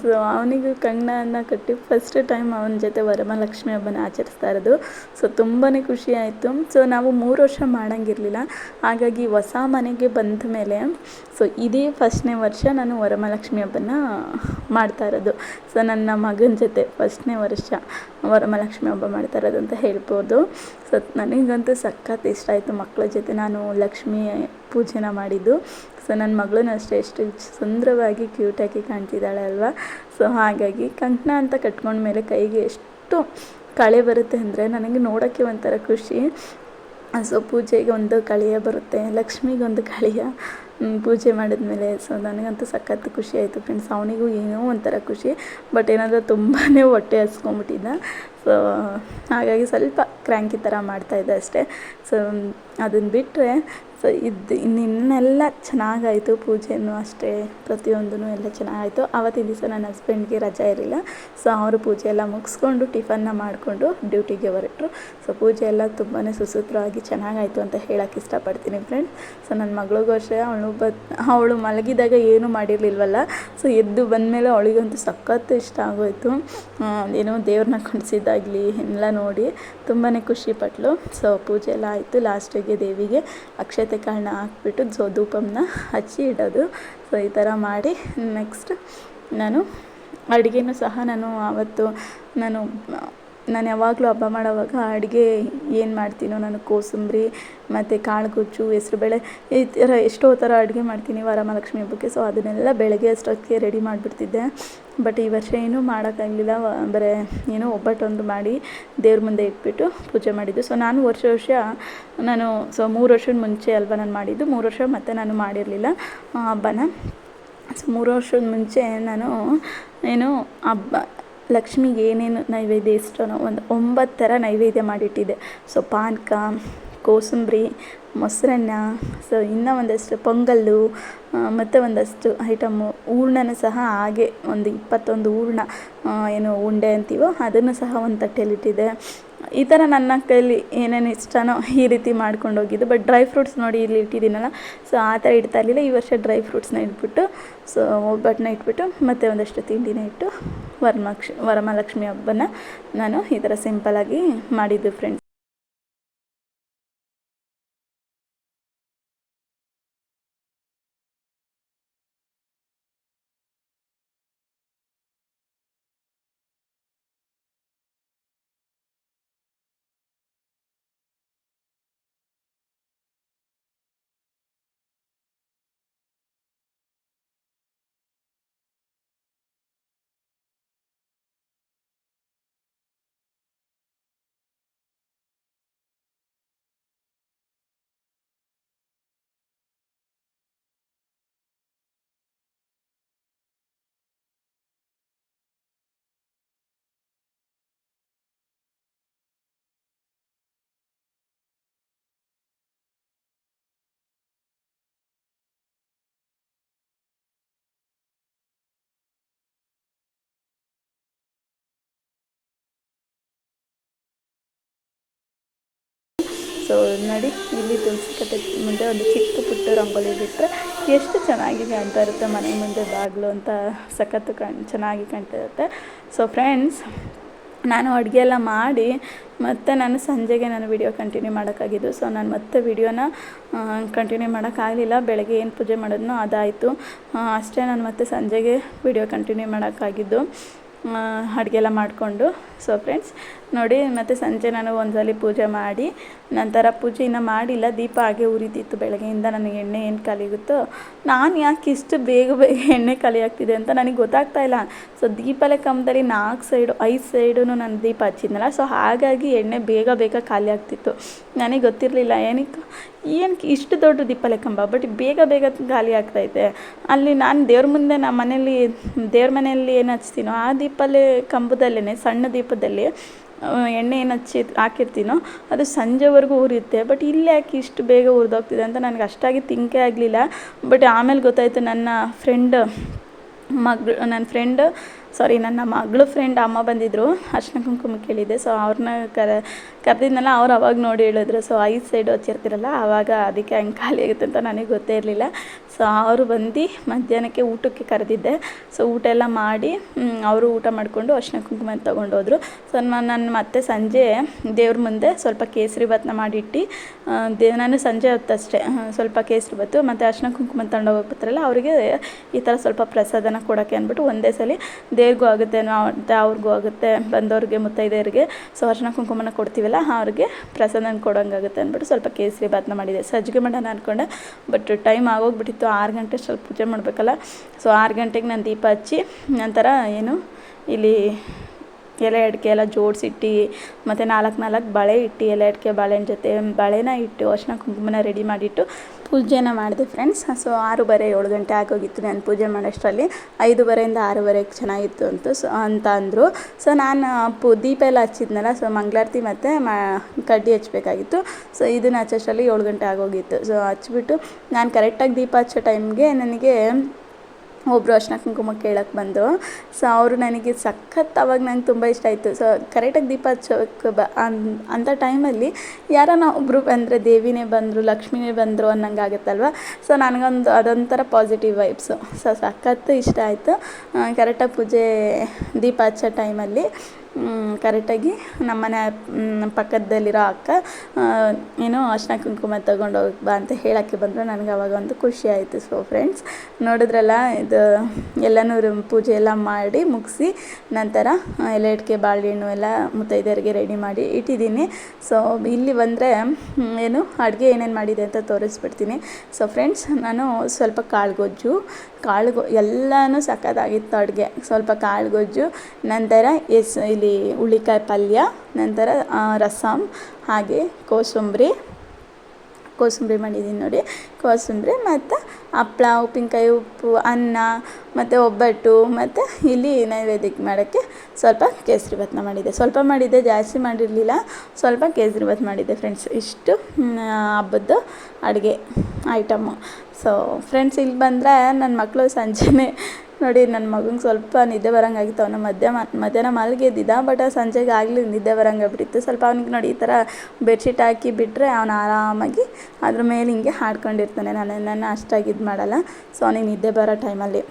ಸೊ ಅವನಿಗೂ ಕಂಗಣನ ಕಟ್ಟಿ ಫಸ್ಟ್ ಟೈಮ್ ಅವನ ಜೊತೆ ವರಮಹಾಲಕ್ಷ್ಮಿ ಹಬ್ಬನ ಆಚರಿಸ್ತಾ ಇರೋದು. ಸೊ ತುಂಬಾ ಖುಷಿ ಆಯಿತು. ಸೊ ನಾವು ಮೂರು ವರ್ಷ ಮಾಡೋಂಗಿರಲಿಲ್ಲ. ಹಾಗಾಗಿ ಹೊಸ ಮನೆಗೆ ಬಂದ ಮೇಲೆ ಸೊ ಇದೇ ಫಸ್ಟ್ನೇ ವರ್ಷ ನಾನು ವರಮಹಾಲಕ್ಷ್ಮಿ ಹಬ್ಬನ ಮಾಡ್ತಾ ಇರೋದು. ಸೊ ನನ್ನ ಮಗನ ಜೊತೆ ಫಸ್ಟ್ನೇ ವರ್ಷ ವರಮಹಾಲಕ್ಷ್ಮಿ ಹಬ್ಬ ಮಾಡ್ತಾ ಇರೋದು ಅಂತ ಹೇಳ್ಬೋದು. ಸೊ ನನಗಂತೂ ಸಖತ್ ಇಷ್ಟ ಆಯಿತು ಮಕ್ಕಳ ಜೊತೆ. ನಾನು ಲಕ್ಷ್ಮಿ ಪೂಜೆನ ಮಾಡಿದ್ದು. ಸೊ ನನ್ನ ಮಗಳೂ ಅಷ್ಟೇ, ಎಷ್ಟು ಸುಂದರವಾಗಿ ಕ್ಯೂಟಾಗಿ ಕಾಣ್ತಿದ್ದಾಳೆ ಅಲ್ವಾ? ಸೊ ಹಾಗಾಗಿ ಕಂಕಣ ಅಂತ ಕಟ್ಕೊಂಡ್ಮೇಲೆ ಕೈಗೆ ಎಷ್ಟು ಕಳೆ ಬರುತ್ತೆ ಅಂದರೆ ನನಗೆ ನೋಡೋಕ್ಕೆ ಒಂಥರ ಖುಷಿ. ಸೊ ಪೂಜೆಗೆ ಒಂದು ಕಳೆಯ ಬರುತ್ತೆ ಲಕ್ಷ್ಮಿಗೆ ಒಂದು ಕಳೆಯ. ಪೂಜೆ ಮಾಡಿದ್ಮೇಲೆ, ಸೊ ನನಗಂತೂ ಸಖತ್ ಖುಷಿ ಆಯಿತು ಫ್ರೆಂಡ್ಸ್ ಅವನಿಗೂ ಏನೋ ಒಂಥರ ಖುಷಿ ಬಟ್ ಏನಾದರೂ ತುಂಬಾ ಹೊಟ್ಟೆ ಹಸ್ಕೊಂಬಿಟ್ಟಿದ್ದ ಸೊ ಹಾಗಾಗಿ ಸ್ವಲ್ಪ ಕ್ರ್ಯಾಂಕಿ ಥರ ಮಾಡ್ತಾಯಿದ್ದೆ ಅಷ್ಟೇ. ಸೊ ಅದನ್ನು ಬಿಟ್ಟರೆ ಸೊ ಇದು ಇನ್ನೆಲ್ಲ ಚೆನ್ನಾಗಾಯಿತು ಪೂಜೆಯೂ ಅಷ್ಟೇ. ಪ್ರತಿಯೊಂದೂ ಎಲ್ಲ ಚೆನ್ನಾಗಾಯಿತು. ಆವತ್ತಿನ ದಿವಸ ನನ್ನ ಹಸ್ಬೆಂಡ್ಗೆ ರಜೆ ಇರಲಿಲ್ಲ. ಸೊ ಅವರು ಪೂಜೆ ಎಲ್ಲ ಮುಗಿಸ್ಕೊಂಡು ಟಿಫನ್ನ ಮಾಡಿಕೊಂಡು ಡ್ಯೂಟಿಗೆ ಹೊರಟರು. ಸೊ ಪೂಜೆ ಎಲ್ಲ ತುಂಬಾ ಸುಸೂತ್ರವಾಗಿ ಚೆನ್ನಾಗಾಯಿತು ಅಂತ ಹೇಳೋಕ್ಕೆ ಇಷ್ಟಪಡ್ತೀನಿ ಫ್ರೆಂಡ್ಸ್ ಸೊ ನನ್ನ ಮಗಳಿಗೂ ಅಷ್ಟೇ ಅವಳು ಬ ಅವಳು ಮಲಗಿದಾಗ ಏನೂ ಮಾಡಿರಲಿಲ್ವಲ್ಲ? ಸೊ ಎದ್ದು ಬಂದಮೇಲೆ ಅವಳಿಗಂತೂ ಸಖತ್ತು ಇಷ್ಟ ಆಗೋಯಿತು. ಏನೋ ದೇವ್ರನ್ನ ಕುಣಿಸಿದ್ದಾಗಲಿ, ಎಲ್ಲ ನೋಡಿ ತುಂಬಾ ಖುಷಿಪಟ್ಲು. ಸೊ ಪೂಜೆ ಎಲ್ಲ ಆಯಿತು ಲಾಸ್ಟಿಗೆ ದೇವಿಗೆ. ಅಕ್ಷತೆ ಕಾಳನ್ನ ಹಾಕ್ಬಿಟ್ಟು ಜೋ ಧೂಪಮ್ನ ಹಚ್ಚಿ ಇಡೋದು. ಸೊ ಈ ಥರ ಮಾಡಿ ನೆಕ್ಸ್ಟ್ ನಾನು ಅಡುಗೆನೂ ಸಹ ನಾನು ಆವತ್ತು ನಾನು ನಾನು ಯಾವಾಗಲೂ ಹಬ್ಬ ಮಾಡೋವಾಗ ಅಡುಗೆ ಏನು ಮಾಡ್ತೀನೋ ನಾನು ಕೋಸಂಬರಿ, ಮತ್ತು ಕಾಳುಗೊಜ್ಜು ಹೆಸ್ರುಬೇಳೆ ಈ ಥರ ಎಷ್ಟೋ ಥರ ಅಡುಗೆ ಮಾಡ್ತೀನಿ ವರಮಹಾಲಕ್ಷ್ಮಿ ಹಬ್ಬಕ್ಕೆ. ಸೊ ಅದನ್ನೆಲ್ಲ ಬೆಳಗ್ಗೆ ಅಷ್ಟೊತ್ತಿಗೆ ರೆಡಿ ಮಾಡಿಬಿಡ್ತಿದ್ದೆ. ಬಟ್ ಈ ವರ್ಷ ಏನೂ ಮಾಡೋಕ್ಕಾಗಲಿಲ್ಲ. ಬರೀ ಏನೋ ಒಬ್ಬಟ್ಟೊಂದು ಮಾಡಿ ದೇವ್ರ ಮುಂದೆ ಇಟ್ಬಿಟ್ಟು ಪೂಜೆ ಮಾಡಿದ್ದು. ಸೊ ನಾನು ವರ್ಷ ವರ್ಷ ನಾನು ಸೊ ಮೂರು ವರ್ಷದ ಮುಂಚೆ ಅಲ್ವಾ ನಾನು ಮಾಡಿದ್ದು. ಮೂರು ವರ್ಷ ಮತ್ತೆ ನಾನು ಮಾಡಿರಲಿಲ್ಲ ಹಬ್ಬನ. ಸೊ ಮೂರು ವರ್ಷದ ಮುಂಚೆ ನಾನು ಏನು ಹಬ್ಬ ಲಕ್ಷ್ಮಿಗೆ ಏನೇನು ನೈವೇದ್ಯ ಇಷ್ಟನೋ ಒಂದು ಒಂಬತ್ತು ಥರ ನೈವೇದ್ಯ ಮಾಡಿಟ್ಟಿದ್ದೆ. ಸೊ ಪಾನಕ, ಕೋಸಂಬರಿ, ಮೊಸರನ್ನ ಸೊ ಇನ್ನೂ ಒಂದಷ್ಟು ಪೊಂಗಲ್ಲು ಮತ್ತು ಒಂದಷ್ಟು ಐಟಮು. ಹೂರ್ಣನೂ ಸಹ ಹಾಗೆ ಒಂದು ಇಪ್ಪತ್ತೊಂದು ಹೂರ್ಣ ಏನು ಉಂಡೆ ಅಂತೀವೋ ಅದನ್ನು ಸಹ ಒಂದು ತಟ್ಟೆಯಲ್ಲಿಟ್ಟಿದ್ದೆ. ಈ ಥರ ನನ್ನ ಕೈಯಲ್ಲಿ ಏನೇನು ಇಷ್ಟನೋ ಈ ರೀತಿ ಮಾಡ್ಕೊಂಡು ಹೋಗಿದ್ದು. ಬಟ್ ಡ್ರೈ ಫ್ರೂಟ್ಸ್ ನೋಡಿ ಇಲ್ಲಿ ಇಟ್ಟಿದ್ದೀನಲ್ಲ ಸೊ ಆ ಥರ ಇಡ್ತಾ ಇರಲಿಲ್ಲ. ಈ ವರ್ಷ ಡ್ರೈ ಫ್ರೂಟ್ಸ್ನ ಇಟ್ಬಿಟ್ಟು ಸೊ ಒಬ್ಬಟ್ಟನ್ನ ಇಟ್ಬಿಟ್ಟು, ಮತ್ತು ಒಂದಷ್ಟು ತಿಂಡಿನ ಇಟ್ಟು ವರಮಕ್ಷ ವರಮಹಾಲಕ್ಷ್ಮಿ ಹಬ್ಬನ ನಾನು ಈ ಥರ ಆಗಿ ಮಾಡಿದ್ದು ಫ್ರೆಂಡ್ಸ್ ಸೊ ನೋಡಿ, ಇಲ್ಲಿ ತುಳಸಿ ಕಟ್ಟೆ ಮುಂದೆ ಒಂದು ಚಿಕ್ಕ ಪುಟ್ಟ ರಂಗೋಲಿ ಬಿಟ್ಟರೆ ಎಷ್ಟು ಚೆನ್ನಾಗಿದೆ ಅಂತ ಇರುತ್ತೆ ಮನೆ ಮುಂದೆ ಬಾಗಿಲು ಅಂತ ಸಖತ್ತು ಕಣ್, ಚೆನ್ನಾಗಿ ಕಾಣ್ತಿರುತ್ತೆ. ಸೊ ಫ್ರೆಂಡ್ಸ್ ನಾನು ಅಡುಗೆ ಎಲ್ಲ ಮಾಡಿ ಮತ್ತು ನಾನು ಸಂಜೆಗೆ ನಾನು ವಿಡಿಯೋ ಕಂಟಿನ್ಯೂ ಮಾಡೋಕ್ಕಾಗಿದ್ದು. ಸೊ ನಾನು ಮತ್ತೆ ವಿಡಿಯೋನ ಕಂಟಿನ್ಯೂ ಮಾಡೋಕ್ಕಾಗಲಿಲ್ಲ. ಬೆಳಗ್ಗೆ ಏನು ಪೂಜೆ ಮಾಡೋದನ್ನೋ ಅದಾಯಿತು. ಅಷ್ಟೇ ನಾನು ಮತ್ತೆ ಸಂಜೆಗೆ ವಿಡಿಯೋ ಕಂಟಿನ್ಯೂ ಮಾಡೋಕ್ಕಾಗಿದ್ದು. ಅಡುಗೆ ಎಲ್ಲ ಮಾಡಿಕೊಂಡು. ಸೊ ಫ್ರೆಂಡ್ಸ್ ನೋಡಿ, ಮತ್ತು ಸಂಜೆ ನಾನು ಒಂದ್ಸಲ ಪೂಜೆ ಮಾಡಿ, ನಂತರ ಪೂಜೆ ಇನ್ನೂ ಮಾಡಿಲ್ಲ, ದೀಪ ಹಾಗೆ ಉರಿತಿತ್ತು ಬೆಳಗ್ಗೆಯಿಂದ, ನನಗೆ ಎಣ್ಣೆ ಏನು ಕಲಿಯುತ್ತೋ, ನಾನು ಯಾಕೆ ಇಷ್ಟು ಬೇಗ ಬೇಗ ಎಣ್ಣೆ ಕಲಿಯಾಗ್ತಿದೆ ಅಂತ ನನಗೆ ಗೊತ್ತಾಗ್ತಾ ಇಲ್ಲ. ಸೊ ದೀಪಲೆ ಕಂಬದಲ್ಲಿ ನಾಲ್ಕು ಸೈಡು ಐದು ಸೈಡು ನಾನು ದೀಪ ಹಚ್ಚಿದ್ನಲ್ಲ ಸೊ ಹಾಗಾಗಿ ಎಣ್ಣೆ ಬೇಗ ಬೇಗ ಖಾಲಿ ಆಗ್ತಿತ್ತು ನನಗೆ ಗೊತ್ತಿರಲಿಲ್ಲ, ಏನಕ್ಕೆ? ಏನಕ್ಕೆ ಇಷ್ಟು ದೊಡ್ಡ ದೀಪಲೆ ಕಂಬ, ಬಟ್ ಬೇಗ ಬೇಗ ಖಾಲಿ ಆಗ್ತೈತೆ ಅಲ್ಲಿ ನಾನು ದೇವ್ರ ಮುಂದೆ ನಮ್ಮ ಮನೇಲಿ ದೇವ್ರ ಮನೆಯಲ್ಲಿ ಏನು ಹಚ್ತೀನೋ, ಆ ದೀಪಲೆ ಕಂಬದಲ್ಲೇ ಸಣ್ಣ ದೀಪದಲ್ಲಿ ಎಣ್ಣೆ ಏನು ಹಚ್ಚಿ ಹಾಕಿರ್ತೀನೋ, ಅದು ಸಂಜೆವರೆಗೂ ಉರಿಯುತ್ತೆ. ಬಟ್ ಇಲ್ಲಿ ಯಾಕೆ ಇಷ್ಟು ಬೇಗ ಉರಿದೋಗ್ತಿದೆ ಅಂತ ನನಗೆ ಅಷ್ಟಾಗಿ ತಿಂಕೆ ಆಗಲಿಲ್ಲ. ಬಟ್ ಆಮೇಲೆ ಗೊತ್ತಾಯಿತು ನನ್ನ ಫ್ರೆಂಡ್, ಮಗಳು, ನನ್ನ ಫ್ರೆಂಡ್, ಸಾರಿ ನನ್ನ ಮಗಳು ಫ್ರೆಂಡ್ ಅಮ್ಮ ಬಂದಿದ್ದರು ಅರ್ಶಿನ ಕುಂಕುಮ ಕೇಳಿದ್ದೆ. ಸೊ ಅವ್ರನ್ನ ಕರ ಕರೆದಿದ್ನಲ್ಲ ಅವ್ರು ಅವಾಗ ನೋಡಿ ಹೇಳಿದ್ರು. ಸೊ ಐದು ಸೈಡ್ ಹಚ್ಚಿರ್ತಿರಲ್ಲ ಆವಾಗ ಅದಕ್ಕೆ ಹಂಗೆ ಖಾಲಿ ಆಗುತ್ತೆ ಅಂತ ನನಗೆ ಗೊತ್ತೇ ಇರಲಿಲ್ಲ. ಸೊ ಅವರು ಬಂದು ಮಧ್ಯಾಹ್ನಕ್ಕೆ ಊಟಕ್ಕೆ ಕರೆದಿದ್ದೆ. ಸೊ ಊಟ ಎಲ್ಲ ಮಾಡಿ ಅವರು ಊಟ ಮಾಡಿಕೊಂಡು ಅರ್ಶಿನ ಕುಂಕುಮ ತೊಗೊಂಡೋದ್ರು. ಸೊ ನಾನು ನನ್ನ ಮತ್ತೆ ಸಂಜೆ ದೇವ್ರ ಮುಂದೆ ಸ್ವಲ್ಪ ಕೇಸರಿ ಭಾತ್ನ ಮಾಡಿಟ್ಟು ದೇ, ನಾನು ಸಂಜೆ ಹೊತ್ತಷ್ಟೇ ಸ್ವಲ್ಪ ಕೇಸರಿ ಬತ್ತು ಮತ್ತು ಅರ್ಶಿನ ಕುಂಕುಮ ತಗೊಂಡೋಗ್ಬಿಡ್ತಾರಲ್ಲ ಅವರಿಗೆ ಈ ಥರ ಸ್ವಲ್ಪ ಪ್ರಸಾದನ ಕೊಡೋಕ್ಕೆ ಅಂದ್ಬಿಟ್ಟು ಒಂದೇ ಸಲ ದೇವ್ರಿಗೂ ಆಗುತ್ತೆ ಅವ್ರಿಗೂ ಆಗುತ್ತೆ, ಬಂದವ್ರಿಗೆ, ಮುತ್ತೈದೆಯರಿಗೆ. ಸೊ ಅರ್ಶಿನ ಕುಂಕುಮನ ಕೊಡ್ತೀವಲ್ಲ ಅವ್ರಿಗೆ ಪ್ರಸಾದನ ಕೊಡೋಂಗಾಗುತ್ತೆ ಅಂದ್ಬಿಟ್ಟು ಸ್ವಲ್ಪ ಕೇಸರಿ ಭಾತ್ನ ಮಾಡಿದೆ. ಸಜ್ಜಿಗೆ ಮಾಡೋಣ ಅಂದ್ಕೊಂಡೆ ಬಟ್ ಟೈಮ್ ಆಗೋಗ್ಬಿಟ್ಟಿತ್ತು. ಆರು ಗಂಟೆ ಸ್ವಲ್ಪ ಪೂಜೆ ಮಾಡಬೇಕಲ್ಲ ಸೊ ಆರು ಗಂಟೆಗೆ ನಾನು ದೀಪ ಹಚ್ಚಿ ನಂತರ ಏನು, ಇಲ್ಲಿ ಎಲೆ ಅಡಿಕೆ ಎಲ್ಲ ಜೋಡಿಸಿಟ್ಟು ಮತ್ತು ನಾಲ್ಕು ನಾಲ್ಕು ಬಳೆ ಇಟ್ಟು ಎಲೆ ಅಡಿಕೆ ಬಾಳೆಹಣ್ಣು ಜೊತೆ ಬಳೆನ ಇಟ್ಟು ಅರ್ಶಿನ ಕುಂಕುಮನ ರೆಡಿ ಮಾಡಿಟ್ಟು ಪೂಜೆನ ಮಾಡಿದೆ ಫ್ರೆಂಡ್ಸ್ ಸೊ ಆರೂವರೆ ಏಳು ಗಂಟೆ ಆಗೋಗಿತ್ತು ನಾನು ಪೂಜೆ ಮಾಡೋಷ್ಟರಲ್ಲಿ. ಐದೂವರೆಯಿಂದ ಆರೂವರೆಗೆ ಚೆನ್ನಾಗಿತ್ತು ಅಂತ ಸೊ, ಅಂತ ಅಂದರು. ಸೊ ನಾನು ಪು, ದೀಪ ಎಲ್ಲ ಹಚ್ಚಿದ್ನಲ್ಲ ಸೊ ಮಂಗಳಾರತಿ ಮತ್ತು ಮ, ಕಡ್ಡಿ ಹಚ್ಚಬೇಕಾಗಿತ್ತು ಸೊ ಇದನ್ನು ಹಚ್ಚೋಷ್ಟರಲ್ಲಿ ಏಳು ಗಂಟೆ ಆಗೋಗಿತ್ತು. ಸೊ ಹಚ್ಬಿಟ್ಟು ನಾನು ಕರೆಕ್ಟಾಗಿ ದೀಪ ಹಚ್ಚೋ ಟೈಮ್ಗೆ ನನಗೆ ಒಬ್ಬರು ಅರ್ಶಿನ ಕುಂಕುಮ ಕೇಳಕ್ಕೆ ಬಂದು ಸೊ ಅವರು ನನಗೆ ಸಖತ್ ಅವಾಗ ನಂಗೆ ತುಂಬ ಇಷ್ಟ ಆಯಿತು. ಸೊ ಕರೆಕ್ಟಾಗಿ ದೀಪ ಹಚ್ಚೋಕ್ಕೆ ಬ ಅಂಥ ಟೈಮಲ್ಲಿ ಯಾರನ್ನ ಒಬ್ಬರು ಬಂದರೆ ದೇವಿನೇ ಬಂದರು, ಲಕ್ಷ್ಮಿನೇ ಬಂದರು ಅನ್ನಂಗೆ ಆಗುತ್ತಲ್ವ ಸೊ ನನಗೊಂದು ಅದೊಂಥರ ಪಾಸಿಟಿವ್ ವೈಬ್ಸು ಸೊ ಸಖತ್ತು ಇಷ್ಟ ಆಯಿತು. ಕರೆಕ್ಟಾಗಿ ಪೂಜೆ ದೀಪ ಹಚ್ಚೋ ಟೈಮಲ್ಲಿ ಕರೆಕ್ಟಾಗಿ ನಮ್ಮನೆ ಮನೆ ಪಕ್ಕದಲ್ಲಿರೋ ಅಕ್ಕ ಏನು ಅರ್ಶಿನ ಕುಂಕುಮ ತಗೊಂಡೋಗಿ ಬಾ ಅಂತ ಹೇಳೋಕ್ಕೆ ಬಂದರು. ನನಗೆ ಅವಾಗ ಒಂದು ಖುಷಿ ಆಯಿತು ಸೊ ಫ್ರೆಂಡ್ಸ್. ನೋಡಿದ್ರಲ್ಲ, ಇದು ಎಲ್ಲನೂ ಪೂಜೆ ಎಲ್ಲ ಮಾಡಿ ಮುಗಿಸಿ ನಂತರ ಎಲೆ ಅಡಿಕೆ ಬಾಳೆಹಣ್ಣು ಎಲ್ಲ ಮುತ್ತೈದೆಯರಿಗೆ ರೆಡಿ ಮಾಡಿ ಇಟ್ಟಿದ್ದೀನಿ. ಸೊ, ಇಲ್ಲಿ ಬಂದರೆ ಏನು, ಅಡುಗೆ ಏನೇನು ಮಾಡಿದೆ ಅಂತ ತೋರಿಸ್ಬಿಡ್ತೀನಿ. ಸೊ ಫ್ರೆಂಡ್ಸ್, ನಾನು ಸ್ವಲ್ಪ ಕಾಳುಗೊಜ್ಜು, ಕಾಳುಗೊ, ಎಲ್ಲನೂ ಸಖತ್ತಾಗಿತ್ತು ಅಡುಗೆ. ಸ್ವಲ್ಪ ಕಾಳುಗೊಜ್ಜು, ನಂತರ ಎಸ್ ಹುಳಿಕಾಯಿ ಪಲ್ಯ, ನಂತರ ರಸಮ್ ಹಾಗೆ ಕೋಸಂಬರಿ ಕೋಸಂಬರಿ ಮಾಡಿದ್ದೀನಿ ನೋಡಿ. ಕೋಸಂಬರಿ ಮತ್ತು ಹಪ್ಳ, ಉಪ್ಪಿನಕಾಯಿ, ಉಪ್ಪು, ಅನ್ನ, ಮತ್ತು ಒಬ್ಬಟ್ಟು, ಮತ್ತು ಇಲ್ಲಿ ನೈವೇದ್ಯಕ್ಕೆ ಮಾಡೋಕ್ಕೆ ಸ್ವಲ್ಪ ಕೇಸರಿ ಭತ್ನ ಮಾಡಿದ್ದೆ. ಸ್ವಲ್ಪ ಮಾಡಿದ್ದೆ, ಜಾಸ್ತಿ ಮಾಡಿರಲಿಲ್ಲ. ಸ್ವಲ್ಪ ಕೇಸರಿ ಭಾತ್ ಮಾಡಿದ್ದೆ ಫ್ರೆಂಡ್ಸ್ ಇಷ್ಟು ಹಬ್ಬದ ಅಡುಗೆ ಐಟಮ್ಮು ಸೊ ಫ್ರೆಂಡ್ಸ್ ಇಲ್ಲಿ ಬಂದರೆ ನನ್ನ ಮಕ್ಕಳು ಸಂಜೆನೇ ನೋಡಿ ನನ್ನ ಮಗಂಗೆ ಸ್ವಲ್ಪ ನಿದ್ದೆ ಬರೋಂಗಾಗಿತ್ತು. ಅವನು ಮಧ್ಯ ಮಧ್ಯಾಹ್ನ ಮಲಗಿದ್ದಿದ್ದ ಬಟ್ ಸಂಜೆಗೆ ಆಗಲಿ ನಿದ್ದೆ ಬರೋಂಗಾಗ್ಬಿಟ್ಟಿತ್ತು. ಸ್ವಲ್ಪ ಅವ್ನಿಗೆ ನೋಡಿ, ಈ ಥರ ಬೆಡ್ಶೀಟ್ ಹಾಕಿ ಬಿಟ್ಟರೆ ಅವನು ಆರಾಮಾಗಿ ಅದ್ರ ಮೇಲೆ ಹಿಂಗೆ ಹಾಡ್ಕೊಂಡಿರ್ತಾನೆ. ನಾನು ನನ್ನ ಅಷ್ಟಾಗಿ ಇದು ಮಾಡಲ್ಲ ಸೊ, ಅವನಿಗೆ ನಿದ್ದೆ ಬರೋ ಟೈಮಲ್ಲಿ.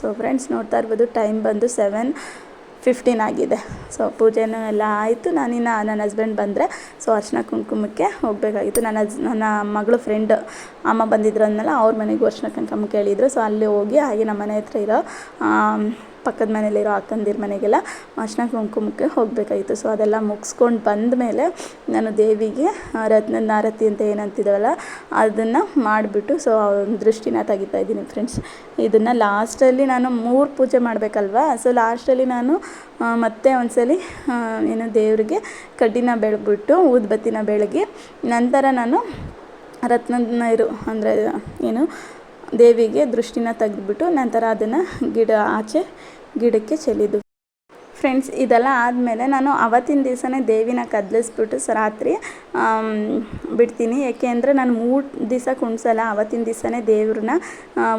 ಸೊ, ಫ್ರೆಂಡ್ಸ್, ನೋಡ್ತಾ ಇರ್ಬೋದು, ಟೈಮ್ ಬಂದು ಸೆವೆನ್. ಫಿಫ್ಟೀನ್ ಆಗಿದೆ. ಸೊ ಪೂಜೆನೂ ಎಲ್ಲ ಆಯಿತು. ನಾನಿನ್ನು ನನ್ನ ಹಸ್ಬೆಂಡ್ ಬಂದರೆ ಸೊ ಅರ್ಶಿನ ಕುಂಕುಮಕ್ಕೆ ಹೋಗಬೇಕಾಗಿತ್ತು. ನನ್ನ ಹಸ್ ನನ್ನ ಮಗಳು ಫ್ರೆಂಡ್ ಅಮ್ಮ ಬಂದಿದ್ರು ಅಂದಮೇಲೆ ಅವ್ರ ಮನೆಗೂ ಅರ್ಶಿನ ಕುಂಕುಮಕ್ಕೆ ಹೇಳಿದ್ರು ಸೊ ಅಲ್ಲಿ ಹೋಗಿ ಹಾಗೆ ನಮ್ಮ ಮನೆ ಹತ್ರ ಇರೋ ಪಕ್ಕದ ಮನೇಲಿರೋ ಅಕ್ಕಂದಿರ ಮನೆಗೆಲ್ಲ ಅರ್ಶಿನ ಕುಂಕುಮಕ್ಕೆ ಹೋಗಬೇಕಾಗಿತ್ತು. ಸೊ ಅದೆಲ್ಲ ಮುಗಿಸ್ಕೊಂಡು ಬಂದ ಮೇಲೆ ನಾನು ದೇವಿಗೆ ರತ್ನದ ನಾರತಿ ಅಂತ ಏನಂತಿದ್ದಾವಲ್ಲ ಅದನ್ನು ಮಾಡಿಬಿಟ್ಟು ಸೊ ದೃಷ್ಟಿನ ತೆಗಿತಾ ಇದ್ದೀನಿ ಫ್ರೆಂಡ್ಸ್ ಇದನ್ನು ಲಾಸ್ಟಲ್ಲಿ ನಾನು ಮೂರು ಪೂಜೆ ಮಾಡಬೇಕಲ್ವಾ? ಸೊ ಲಾಸ್ಟಲ್ಲಿ ನಾನು ಮತ್ತೆ ಒಂದ್ಸಲಿ ಏನು ದೇವರಿಗೆ ಕಡ್ಡಿನ ಬೆಳಗ್ಬಿಟ್ಟು ಊದ್ಬತ್ತಿನ ಬೆಳಗಿ, ನಂತರ ನಾನು ರತ್ನದ ನೀರು ಅಂದರೆ, ಏನು ದೇವಿಗೆ ದೃಷ್ಟಿನ ತೆಗೆದುಬಿಟ್ಟು ನಂತರ ಅದನ್ನು ಗಿಡ ಆಚೆ ಗಿಡಕ್ಕೆ ಚೆಲ್ಲಿದ್ದು ಫ್ರೆಂಡ್ಸ್ ಇದೆಲ್ಲ ಆದಮೇಲೆ ನಾನು ಅವತ್ತಿನ ದಿವಸನೇ ದೇವಿನ ಕದಲಿಸ್ಬಿಟ್ಟು ರಾತ್ರಿ ಬಿಡ್ತೀನಿ. ಏಕೆ ಅಂದರೆ ನಾನು ಮೂರು ದಿವಸ ಕುಣಿಸಲ್ಲ, ಅವತ್ತಿನ ದಿವಸನೇ ದೇವ್ರನ್ನ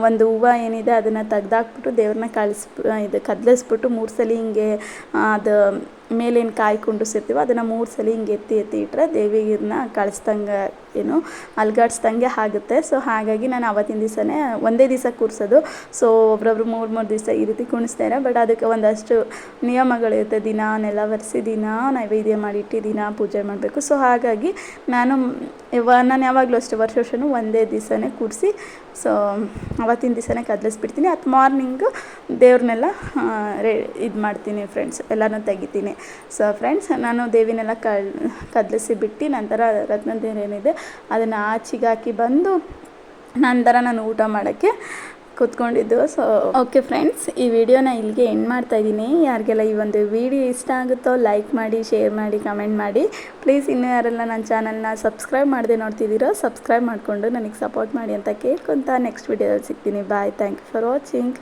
ಒಂದು ಹೂವು ಏನಿದೆ ಅದನ್ನು ತೆಗ್ದಾಕ್ಬಿಟ್ಟು ದೇವ್ರನ್ನ ಕಳಿಸ್ಬಿ ಇದು ಕದಲಿಸ್ಬಿಟ್ಟು ಮೂರು ಸಲ ಹಿಂಗೆ ಅದು ಮೇಲೇನು ಕಾಯಿ ಕುಂಡಿಸಿರ್ತೀವೋ ಅದನ್ನು ಮೂರು ಸಲ ಹಿಂಗೆ ಎತ್ತಿ ಎತ್ತಿ ಇಟ್ಟರೆ ದೇವಿಗಿರನ್ನ ಕಳಿಸ್ದಂಗೆ ಏನು ಅಲ್ಗಾಡ್ಸ್ದಂಗೆ ಆಗುತ್ತೆ. ಸೊ ಹಾಗಾಗಿ ನಾನು ಅವತ್ತಿನ ದಿವಸನೇ ಒಂದೇ ದಿವಸ ಕೂರಿಸೋದು. ಸೊ ಒಬ್ರೊಬ್ರು ಮೂರು ಮೂರು ದಿವಸ ಈ ರೀತಿ ಕುಣಿಸ್ತಾರೆ ಬಟ್ ಅದಕ್ಕೆ ಒಂದಷ್ಟು ನಿಯಮಗಳಿರುತ್ತೆ ದಿನ, ನೆಲ ಒರೆಸಿ ದಿನ, ನೈವೇದ್ಯ ಮಾಡಿಟ್ಟು ದಿನ ಪೂಜೆ ಮಾಡಬೇಕು. ಸೊ ಹಾಗಾಗಿ ನಾನು ನಾನು ಯಾವಾಗಲೂ ಅಷ್ಟೇ, ವರ್ಷ ವರ್ಷವೂ ಒಂದೇ ದಿವಸನೇ ಕೂರಿಸಿ ಸೊ, ಅವತ್ತಿನ ದಿವಸನೇ ಕದಲಿಸ್ಬಿಡ್ತೀನಿ. ಅದು ಮಾರ್ನಿಂಗು ದೇವ್ರನ್ನೆಲ್ಲ ರೇ, ಇದು ಮಾಡ್ತೀನಿ ಫ್ರೆಂಡ್ಸ್ ಎಲ್ಲನೂ ತೆಗಿತೀನಿ. ಸೊ, ಫ್ರೆಂಡ್ಸ್, ನಾನು ದೇವಿನೆಲ್ಲ ಕದಲಿಸಿ ಬಿಟ್ಟು ನಂತರ ರತ್ನದೇವ್ರು ಏನಿದೆ, ಅದನ್ನು ಆಚೆಗೆ ಹಾಕಿ ಬಂದು ನಂತರ ನಾನು ಊಟ ಮಾಡೋಕ್ಕೆ ಕೂತ್ಕೊಂಡಿದ್ದು. ಸೊ ಓಕೆ ಫ್ರೆಂಡ್ಸ್ ಈ ವಿಡಿಯೋನ ಇಲ್ಲಿಗೆ ಎಂಡ್ ಮಾಡ್ತಾ ಇದ್ದೀನಿ. ಯಾರಿಗೆಲ್ಲ ಈ ಒಂದು ವಿಡಿಯೋ ಇಷ್ಟ ಆಗುತ್ತೋ ಲೈಕ್ ಮಾಡಿ ಶೇರ್ ಮಾಡಿ ಕಮೆಂಟ್ ಮಾಡಿ ಪ್ಲೀಸ್ ಇನ್ನೂ ಯಾರೆಲ್ಲ ನನ್ನ ಚಾನಲ್ನ ಸಬ್ಸ್ಕ್ರೈಬ್ ಮಾಡದೆ ನೋಡ್ತಿದ್ದೀರೋ ಸಬ್ಸ್ಕ್ರೈಬ್ ಮಾಡಿಕೊಂಡು ನನಗೆ ಸಪೋರ್ಟ್ ಮಾಡಿ ಅಂತ ಕೇಳ್ಕೊತ ನೆಕ್ಸ್ಟ್ ವಿಡಿಯೋದಲ್ಲಿ ಸಿಗ್ತೀನಿ. Bye thank you for watching